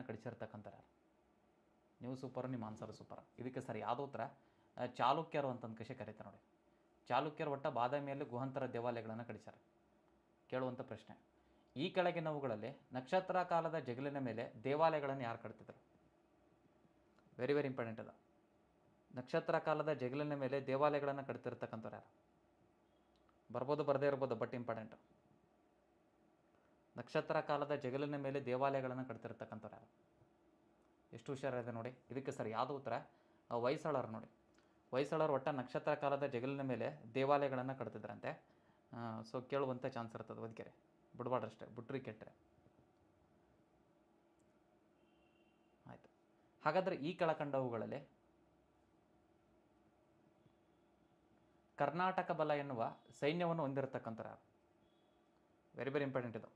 ಕಡಿಸಿರ್ತಕ್ಕಂಥವ್ರು ಯಾರು? ನೀವು ಸೂಪರ್ ನಿಮ್ಮ ಆನ್ಸರ್ ಸೂಪರ್ ಇದಕ್ಕೆ ಸರಿ. ಯಾವುದೋ ಉತ್ತರ ಚಾಲುಕ್ಯರು ಅಂತಂದು ಕಷೆ ಕರೀತಾರೆ ನೋಡಿ. ಚಾಲುಕ್ಯರು ಒಟ್ಟ ಬಾದಾಮಿಯಲ್ಲಿ ಗುಹಾಂತರ ದೇವಾಲಯಗಳನ್ನು ಕಡಿಸ್ಯಾರ. ಕೇಳುವಂಥ ಪ್ರಶ್ನೆ. ಈ ಕೆಳಗಿನವುಗಳಲ್ಲಿ ನಕ್ಷತ್ರ ಕಾಲದ ಜಗಲಿನ ಮೇಲೆ ದೇವಾಲಯಗಳನ್ನು ಯಾರು ಕಟ್ತಿದ್ರು? ವೆರಿ ವೆರಿ ಇಂಪಾರ್ಟೆಂಟ್ ಅದ. ನಕ್ಷತ್ರ ಕಾಲದ ಜಗಲಿನ ಮೇಲೆ ದೇವಾಲಯಗಳನ್ನು ಕಟ್ತಿರ್ತಕ್ಕಂಥವ್ರು ಯಾರು? ಬರ್ಬೋದು, ಬರದೇ ಇರ್ಬೋದು ಬಟ್ ಇಂಪಾರ್ಟೆಂಟ್ ನಕ್ಷತ್ರ ಕಾಲದ ಜಗಲಿನ ಮೇಲೆ ದೇವಾಲಯಗಳನ್ನು ಕಟ್ತಿರ್ತಕ್ಕಂಥವ್ರು ಯಾರು? ಎಷ್ಟು ಹುಷಾರಿದೆ ನೋಡಿ. ಇದಕ್ಕೆ ಸರ್ ಯಾವುದು ಉತ್ತರ? ಹೊಯ್ಸಳರು ನೋಡಿ. ಹೊಯ್ಸಳರು ಒಟ್ಟ ನಕ್ಷತ್ರ ಕಾಲದ ಜಗಲಿನ ಮೇಲೆ ದೇವಾಲಯಗಳನ್ನು ಕಟ್ತಿದ್ರಂತೆ. ಸೊ ಕೇಳುವಂಥ ಚಾನ್ಸ್ ಇರ್ತದೆ ಬದುಕೆರೆ ಬಿಡಬಾರ್ದಷ್ಟೇ, ಬಿಟ್ರಿ ಕೆಟ್ಟರೆ ಆಯಿತು. ಹಾಗಾದರೆ ಈ ಕೆಳಕಂಡವುಗಳಲ್ಲಿ ಕರ್ನಾಟಕ ಬಲ ಎನ್ನುವ ಸೈನ್ಯವನ್ನು ಹೊಂದಿರತಕ್ಕಂಥ ವೆರಿ ವೆರಿ ಇಂಪಾರ್ಟೆಂಟ್ ಇದು.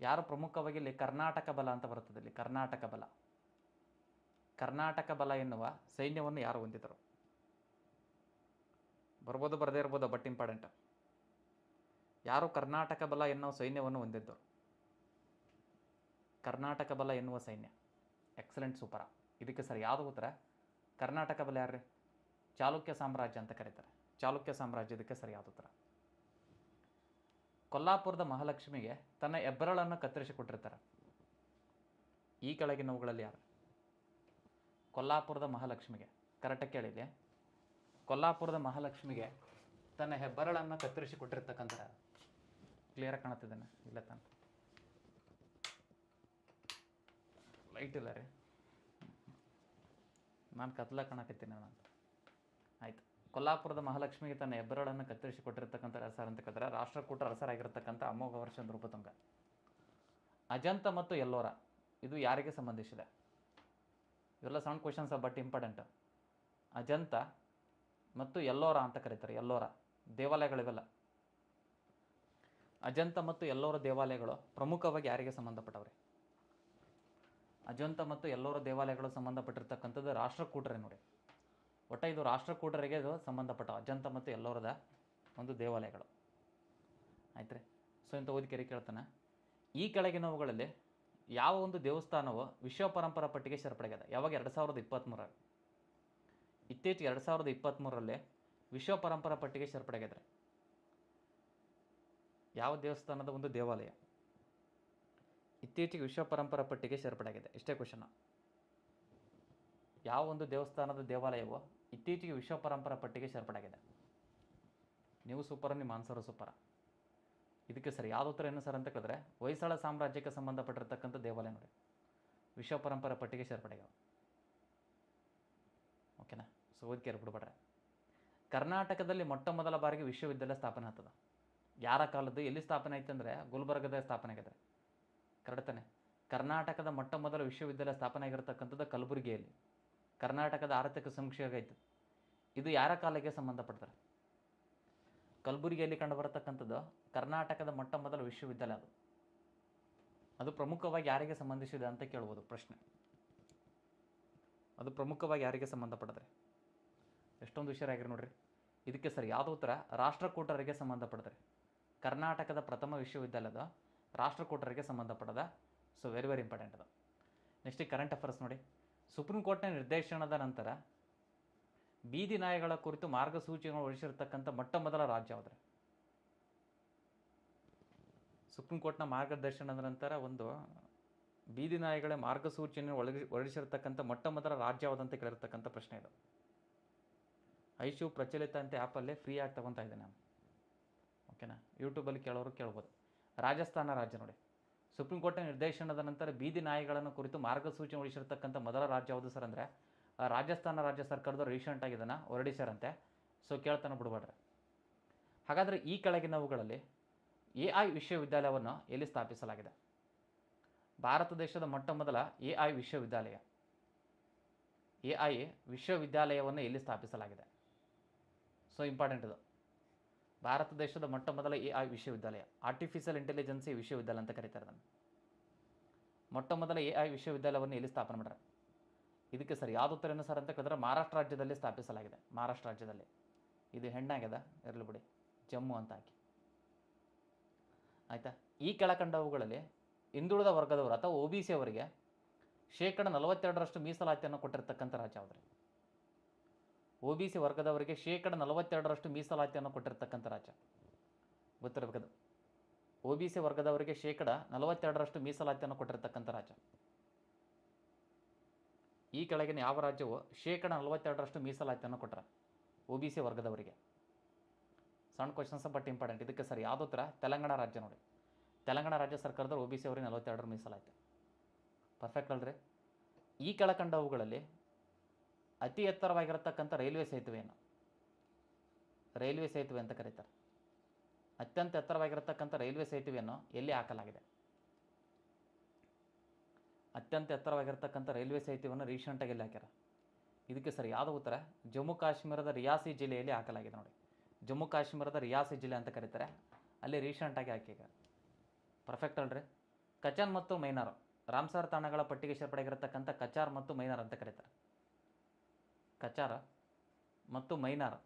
ಯಾರು ಪ್ರಮುಖವಾಗಿ ಇಲ್ಲಿ ಕರ್ನಾಟಕ ಬಲ ಅಂತ ಬರುತ್ತದೆ ಇಲ್ಲಿ, ಕರ್ನಾಟಕ ಬಲ. ಕರ್ನಾಟಕ ಬಲ ಎನ್ನುವ ಸೈನ್ಯವನ್ನು ಯಾರು ಹೊಂದಿದರು ಬರ್ಬೋದು, ಬರದೇ ಇರ್ಬೋದು ಬಟ್ ಇಂಪಾರ್ಟೆಂಟ್ ಯಾರು ಕರ್ನಾಟಕ ಬಲ ಎನ್ನುವ ಸೈನ್ಯವನ್ನು ಹೊಂದಿದ್ದರು? ಕರ್ನಾಟಕ ಬಲ ಎನ್ನುವ ಸೈನ್ಯ. ಎಕ್ಸಲೆಂಟ್ ಸೂಪರ ಇದಕ್ಕೆ ಸರ್, ಯಾವುದು ಉತ್ತರ? ಕರ್ನಾಟಕ ಬಲ ಯಾರ್ರಿ? ಚಾಲುಕ್ಯ ಸಾಮ್ರಾಜ್ಯ ಅಂತ ಕರೀತಾರೆ. ಚಾಲುಕ್ಯ ಸಾಮ್ರಾಜ್ಯ, ಇದಕ್ಕೆ ಸರಿ ಯಾವುದು ಉತ್ತರ. ಕೊಲ್ಲಾಪುರದ ಮಹಾಲಕ್ಷ್ಮಿಗೆ ತನ್ನ ಹೆಬ್ಬರಳನ್ನು ಕತ್ತರಿಸಿ ಕೊಟ್ಟಿರ್ತಾರೆ ಈ ಕೆಳಗಿನವುಗಳಲ್ಲಿ ಯಾರು? ಕೊಲ್ಲಾಪುರದ ಮಹಾಲಕ್ಷ್ಮಿಗೆ. ಕರೆಕ್ಟಾಗಿ ಕೇಳಿದೆ ಕೊಲ್ಲಾಪುರದ ಮಹಾಲಕ್ಷ್ಮಿಗೆ ತನ್ನ ಹೆಬ್ಬರಳನ್ನು ಕತ್ತರಿಸಿ ಕೊಟ್ಟಿರ್ತಕ್ಕಂಥ ಕ್ಲಿಯರಾಗಿ ಕಾಣುತ್ತಿದ್ದಾನೆ ಇಲ್ಲ ತಾನೆ. ಲೈಟ್ ಇಲ್ಲ ರೀ. ನಾನು ಕತ್ಲ ಕಾಣಕತ್ತೀನಿ ನಾನು. ಕೊಲ್ಲಾಪುರದ ಮಹಾಲಕ್ಷ್ಮಿಗೆ ತನ್ನ ಹೆಬ್ಬರಳನ್ನು ಕತ್ತರಿಸಿ ಕೊಟ್ಟಿರ್ತಕ್ಕಂಥ ರಸರ್ ಅಂತ ಕರೀತಾರೆ. ರಾಷ್ಟ್ರಕೂಟ ರಸರಾಗಿರ್ತಕ್ಕಂಥ ಅಮೋಘ ವರ್ಷ ನೃಪತುಂಗ ಅಜಂತ ಮತ್ತು ಎಲ್ಲೋರ, ಇದು ಯಾರಿಗೆ ಸಂಬಂಧಿಸಿದೆ? ಇವೆಲ್ಲ sound questions but important Ajanta ಮತ್ತು ಎಲ್ಲೋರ ಅಂತ ಕರೀತಾರೆ, ಎಲ್ಲೋರ, ದೇವಾಲಯಗಳಿವೆಲ್ಲ. ಅಜಂತ ಮತ್ತು ಎಲ್ಲೋರ ದೇವಾಲಯಗಳು ಪ್ರಮುಖವಾಗಿ ಯಾರಿಗೆ ಸಂಬಂಧಪಟ್ಟವ್ರೆ? ಅಜಂತ ಮತ್ತು ಎಲ್ಲೋರ ದೇವಾಲಯಗಳು ಸಂಬಂಧಪಟ್ಟಿರ್ತಕ್ಕಂಥದ್ದು ರಾಷ್ಟ್ರಕೂಟರೇ ನೋಡಿ. ಒಟ್ಟ ಇದು ರಾಷ್ಟ್ರಕೂಟರಿಗೆ ಇದು ಸಂಬಂಧಪಟ್ಟ ಅಜಂತ ಮತ್ತು ಎಲ್ಲರದ ಒಂದು ದೇವಾಲಯಗಳು. ಆಯ್ತು ರೀ ಸೊ ಇಂಥ ಓದಿಕೆರಿ ಕೇಳ್ತಾನೆ. ಈ ಕೆಳಗಿನವುಗಳಲ್ಲಿ ಯಾವ ಒಂದು ದೇವಸ್ಥಾನವು ವಿಶ್ವ ಪರಂಪರಾ ಪಟ್ಟಿಗೆ ಸೇರ್ಪಡೆಗಿದೆ? ಯಾವಾಗ? ಎರಡು ಸಾವಿರದ ಇಪ್ಪತ್ತ್ಮೂರಲ್ಲಿ ಇತ್ತೀಚೆಗೆ ಎರಡು ಸಾವಿರದ ಇಪ್ಪತ್ತ್ಮೂರರಲ್ಲಿ ವಿಶ್ವ ಪರಂಪರಾ ಪಟ್ಟಿಗೆ ಸೇರ್ಪಡೆಗಿದ್ರೆ ಯಾವ ದೇವಸ್ಥಾನದ ಒಂದು ದೇವಾಲಯ? ಇತ್ತೀಚೆಗೆ ವಿಶ್ವ ಪರಂಪರಾ ಪಟ್ಟಿಗೆ ಸೇರ್ಪಡೆಯಾಗಿದೆ. ಇಷ್ಟೇ ಕ್ವಶನ್ ಯಾವ ಒಂದು ದೇವಸ್ಥಾನದ ದೇವಾಲಯವು ಇತ್ತೀಚೆಗೆ ವಿಶ್ವ ಪರಂಪರ ಪಟ್ಟಿಗೆ ಸೇರ್ಪಡೆಯಾಗಿದೆ. ನೀವು ಸೂಪರ, ನಿಮ್ಮ ಆನ್ಸರು ಸೂಪರ. ಇದಕ್ಕೆ ಸರ್. ಯಾವ ಉತ್ತರ ಏನು ಸರ್ ಅಂತ ಕೇಳಿದ್ರೆ, ಹೊಯ್ಸಳ ಸಾಮ್ರಾಜ್ಯಕ್ಕೆ ಸಂಬಂಧಪಟ್ಟಿರ್ತಕ್ಕಂಥ ದೇವಾಲಯ ನೋಡಿ. ವಿಶ್ವ ಪರಂಪರಾ ಪಟ್ಟಿಗೆ ಸೇರ್ಪಡೆಯಾಗವು ಓಕೆನಾ? ಸೊ, ಓದ್ಕೆ ಬಿಡ್ಬೇಡ್ರೆ ಕರ್ನಾಟಕದಲ್ಲಿ ಮೊಟ್ಟ ಮೊದಲ ಬಾರಿಗೆ ವಿಶ್ವವಿದ್ಯಾಲಯ ಸ್ಥಾಪನೆ ಆಗ್ತದೆ. ಯಾರ ಕಾಲದ್ದು, ಎಲ್ಲಿ ಸ್ಥಾಪನೆ ಆಯ್ತು ಅಂದರೆ, ಗುಲ್ಬರ್ಗದ ಸ್ಥಾಪನೆ ಆಗಿದೆ ಕರೆಕ್ಟ್ ಕರ್ನಾಟಕದ ಮೊಟ್ಟ ಮೊದಲ ವಿಶ್ವವಿದ್ಯಾಲಯ ಸ್ಥಾಪನೆ ಆಗಿರತಕ್ಕಂಥದ್ದು ಕಲಬುರಗಿಯಲ್ಲಿ. ಕರ್ನಾಟಕದ ಆರ್ಥಿಕ ಸಮೀಕ್ಷೆ ಆಗೈತು. ಇದು ಯಾರ ಕಾಲಕ್ಕೆ ಸಂಬಂಧಪಡ್ತಾರೆ? ಕಲಬುರಗಿಯಲ್ಲಿ ಕಂಡುಬರತಕ್ಕಂಥದ್ದು ಕರ್ನಾಟಕದ ಮೊಟ್ಟ ಮೊದಲ ವಿಶ್ವವಿದ್ಯಾಲಯ ಅದು. ಅದು ಪ್ರಮುಖವಾಗಿ ಯಾರಿಗೆ ಸಂಬಂಧಿಸಿದೆ ಅಂತ ಕೇಳ್ಬೋದು ಪ್ರಶ್ನೆ. ಅದು ಪ್ರಮುಖವಾಗಿ ಯಾರಿಗೆ ಸಂಬಂಧಪಟ್ಟಿದ್ರೆ ಎಷ್ಟೊಂದು ಹುಷಾರಾಗಿರಿ ನೋಡ್ರಿ. ಇದಕ್ಕೆ ಸರಿ, ಯಾವುದು ಉತ್ತರ? ರಾಷ್ಟ್ರಕೂಟರಿಗೆ ಸಂಬಂಧಪಟ್ಟಿದ್ರೆ ಕರ್ನಾಟಕದ ಪ್ರಥಮ ವಿಶ್ವವಿದ್ಯಾಲಯದ ರಾಷ್ಟ್ರಕೂಟರಿಗೆ ಸಂಬಂಧಪಟ್ಟದ ಸೊ ವೆರಿ ವೆರಿ ಇಂಪಾರ್ಟೆಂಟ್ ಅದು. ನೆಕ್ಸ್ಟ್ ಕರೆಂಟ್ ಅಫೇರ್ಸ್ ನೋಡಿ. ಸುಪ್ರೀಂ ಕೋರ್ಟ್ನ ನಿರ್ದೇಶನದ ನಂತರ ಬೀದಿ ನಾಯಿಗಳ ಕುರಿತು ಮಾರ್ಗಸೂಚಿಗಳನ್ನು ಹೊರಡಿಸಿರ್ತಕ್ಕಂಥ ಮೊಟ್ಟ ಮೊದಲ ರಾಜ್ಯ ಆದರೆ. ಸುಪ್ರೀಂ ಕೋರ್ಟ್ನ ಮಾರ್ಗದರ್ಶನದ ನಂತರ ಒಂದು ಬೀದಿ ನಾಯಿಗಳ ಮಾರ್ಗಸೂಚಿಯನ್ನು ಒಳಗಿ ಹೊರಡಿಸಿರ್ತಕ್ಕಂಥ ಮೊಟ್ಟ ಮೊದಲ ರಾಜ್ಯ ಕೇಳಿರ್ತಕ್ಕಂಥ ಪ್ರಶ್ನೆ ಇದು. ಐಶು ಪ್ರಚಲಿತ ಅಂತ ಆ್ಯಪಲ್ಲೇ ಫ್ರೀ ಆಗಿ ತಗೊತಾ ಇದ್ದೀನಿ ನಾನು. ಓಕೆನಾ ಯೂಟ್ಯೂಬಲ್ಲಿ ಕೇಳೋರು ಕೇಳ್ಬೋದು. ರಾಜಸ್ಥಾನ ರಾಜ್ಯ ನೋಡಿ. ಸುಪ್ರೀಂ ಕೋರ್ಟ್ನ ನಿರ್ದೇಶನದ ನಂತರ ಬೀದಿ ನಾಯಿಗಳನ್ನು ಕುರಿತು ಮಾರ್ಗಸೂಚಿ ಹೊರಡಿಸಿರ್ತಕ್ಕಂಥ ಮೊದಲ ರಾಜ್ಯ ಯಾವುದು ಸರ್ ಅಂದರೆ ರಾಜಸ್ಥಾನ ರಾಜ್ಯ ಸರ್ಕಾರದವ್ರು ರೀಸೆಂಟಾಗಿ ಇದನ್ನು ಹೊರಡಿಸ್ಯಾರಂತೆ ಸೊ ಕೇಳ್ತಾನೆ ಬಿಡಬೇಡ್ರಿ. ಹಾಗಾದರೆ ಈ ಕೆಳಗಿನವುಗಳಲ್ಲಿ ಎ ಐ ವಿಶ್ವವಿದ್ಯಾಲಯವನ್ನು ಎಲ್ಲಿ ಸ್ಥಾಪಿಸಲಾಗಿದೆ? ಭಾರತ ದೇಶದ ಮೊಟ್ಟ ಮೊದಲ ಎ ಐ ವಿಶ್ವವಿದ್ಯಾಲಯ. ಎ ಐ ವಿಶ್ವವಿದ್ಯಾಲಯವನ್ನು ಎಲ್ಲಿ ಸ್ಥಾಪಿಸಲಾಗಿದೆ? ಸೊ ಇಂಪಾರ್ಟೆಂಟ್ ಇದು. ಭಾರತ ದೇಶದ ಮೊಟ್ಟ ಮೊದಲ ಎ ಐ ವಿಶ್ವವಿದ್ಯಾಲಯ ಆರ್ಟಿಫಿಷಿಯಲ್ ಇಂಟೆಲಿಜೆನ್ಸಿ ವಿಶ್ವವಿದ್ಯಾಲಯ ಅಂತ ಕರೀತಾರೆ ಅದನ್ನು. ಮೊಟ್ಟ ಮೊದಲ ಎ ಐ ವಿಶ್ವವಿದ್ಯಾಲಯವನ್ನು ಎಲ್ಲಿ ಸ್ಥಾಪನೆ ಮಾಡ್ಯಾರ ಇದಕ್ಕೆ ಸರ್, ಯಾವ್ದು ಉತ್ತರ ಏನು ಸರ್ ಅಂತ ಕೇಳಿದ್ರೆ ಮಹಾರಾಷ್ಟ್ರ ರಾಜ್ಯದಲ್ಲಿ ಸ್ಥಾಪಿಸಲಾಗಿದೆ, ಮಹಾರಾಷ್ಟ್ರ ರಾಜ್ಯದಲ್ಲಿ. ಇದು ಹೆಣ್ಣಾಗ್ಯದ? ಇರಲಿ ಬಿಡಿ, ಜಮ್ಮು ಅಂತ ಹಾಕಿ. ಆಯಿತಾ? ಈ ಕೆಳಕಂಡವುಗಳಲ್ಲಿ ಹಿಂದುಳಿದ ವರ್ಗದವರು ಅಥವಾ ಒ ಬಿ ಸಿ ಅವರಿಗೆ ಶೇಕಡ ನಲವತ್ತೆರಡರಷ್ಟು ಮೀಸಲಾತಿಯನ್ನು ಕೊಟ್ಟಿರ್ತಕ್ಕಂಥ ರಾಜ್ಯ ಯಾವುದ್ರಿ? ಒ ಬಿ ಸಿ ವರ್ಗದವರಿಗೆ ಶೇಕಡ ನಲವತ್ತೆರಡರಷ್ಟು ಮೀಸಲಾತಿಯನ್ನು ಕೊಟ್ಟಿರ್ತಕ್ಕಂಥ ರಾಜ್ಯ. ಗೊತ್ತಿರಬೇಕದು? ಒ ಬಿ ಸಿ ವರ್ಗದವರಿಗೆ ಶೇಕಡ ನಲವತ್ತೆರಡರಷ್ಟು ಮೀಸಲಾತಿಯನ್ನು ಕೊಟ್ಟಿರ್ತಕ್ಕಂಥ ರಾಜ್ಯ. ಈ ಕೆಳಗಿನ ಯಾವ ರಾಜ್ಯವು ಶೇಕಡ ನಲವತ್ತೆರಡರಷ್ಟು ಮೀಸಲಾತಿಯನ್ನು ಕೊಟ್ಟರೆ ಒ ಬಿ ಸಿ ವರ್ಗದವರಿಗೆ. ಸಣ್ಣ ಕ್ವಶನ್ಸ್ ಬಟ್ ಇಂಪಾರ್ಟೆಂಟ್ ಇದಕ್ಕೆ ಸರಿ. ಯಾವುದೋ ಥರ ತೆಲಂಗಾಣ ರಾಜ್ಯ ನೋಡಿ. ತೆಲಂಗಾಣ ರಾಜ್ಯ ಸರ್ಕಾರದವ್ರು ಒ ಬಿ ಸಿ ಅವರಿಗೆ ನಲವತ್ತೆರಡರ ಮೀಸಲಾತಿ. ಪರ್ಫೆಕ್ಟ್ ಅಲ್ರಿ? ಈ ಕೆಳಕಂಡವುಗಳಲ್ಲಿ ಅತಿ ಎತ್ತರವಾಗಿರತಕ್ಕಂಥ ರೈಲ್ವೆ ಸೇತುವೆಯನ್ನು. ರೈಲ್ವೆ ಸೇತುವೆ ಅಂತ ಕರೀತಾರೆ. ಅತ್ಯಂತ ಎತ್ತರವಾಗಿರತಕ್ಕಂಥ ರೈಲ್ವೆ ಸೇತುವೆಯನ್ನು ಎಲ್ಲಿ ಹಾಕಲಾಗಿದೆ? ಅತ್ಯಂತ ಎತ್ತರವಾಗಿರತಕ್ಕಂಥ ರೈಲ್ವೆ ಸೇತುವೆಯನ್ನು ರೀಸೆಂಟಾಗಿ ಎಲ್ಲಿ ಹಾಕ್ಯಾರ? ಇದಕ್ಕೆ ಸರಿ, ಯಾವುದು ಉತ್ತರ? ಜಮ್ಮು ಕಾಶ್ಮೀರದ ರಿಯಾಸಿ ಜಿಲ್ಲೆಯಲ್ಲಿ ಹಾಕಲಾಗಿದೆ ನೋಡಿ. ಜಮ್ಮು ಕಾಶ್ಮೀರದ ರಿಯಾಸಿ ಜಿಲ್ಲೆ ಅಂತ ಕರೀತಾರೆ. ಅಲ್ಲಿ ರೀಸೆಂಟಾಗಿ ಹಾಕಿಗ ಪರ್ಫೆಕ್ಟ್ ಅಲ್ರಿ. ಕಚಾನ್ ಮತ್ತು ಮೈನಾರ್. ರಾಮ್ಸಾರ್ ತಾಣಗಳ ಪಟ್ಟಿಗೆ ಸೇರ್ಪಡೆಗಿರತಕ್ಕಂಥ ಕಚಾರ್ ಮತ್ತು ಮೈನಾರ್ ಅಂತ ಕರೀತಾರೆ. ಕಚಾರ ಮತ್ತು ಮೈನಾರ್.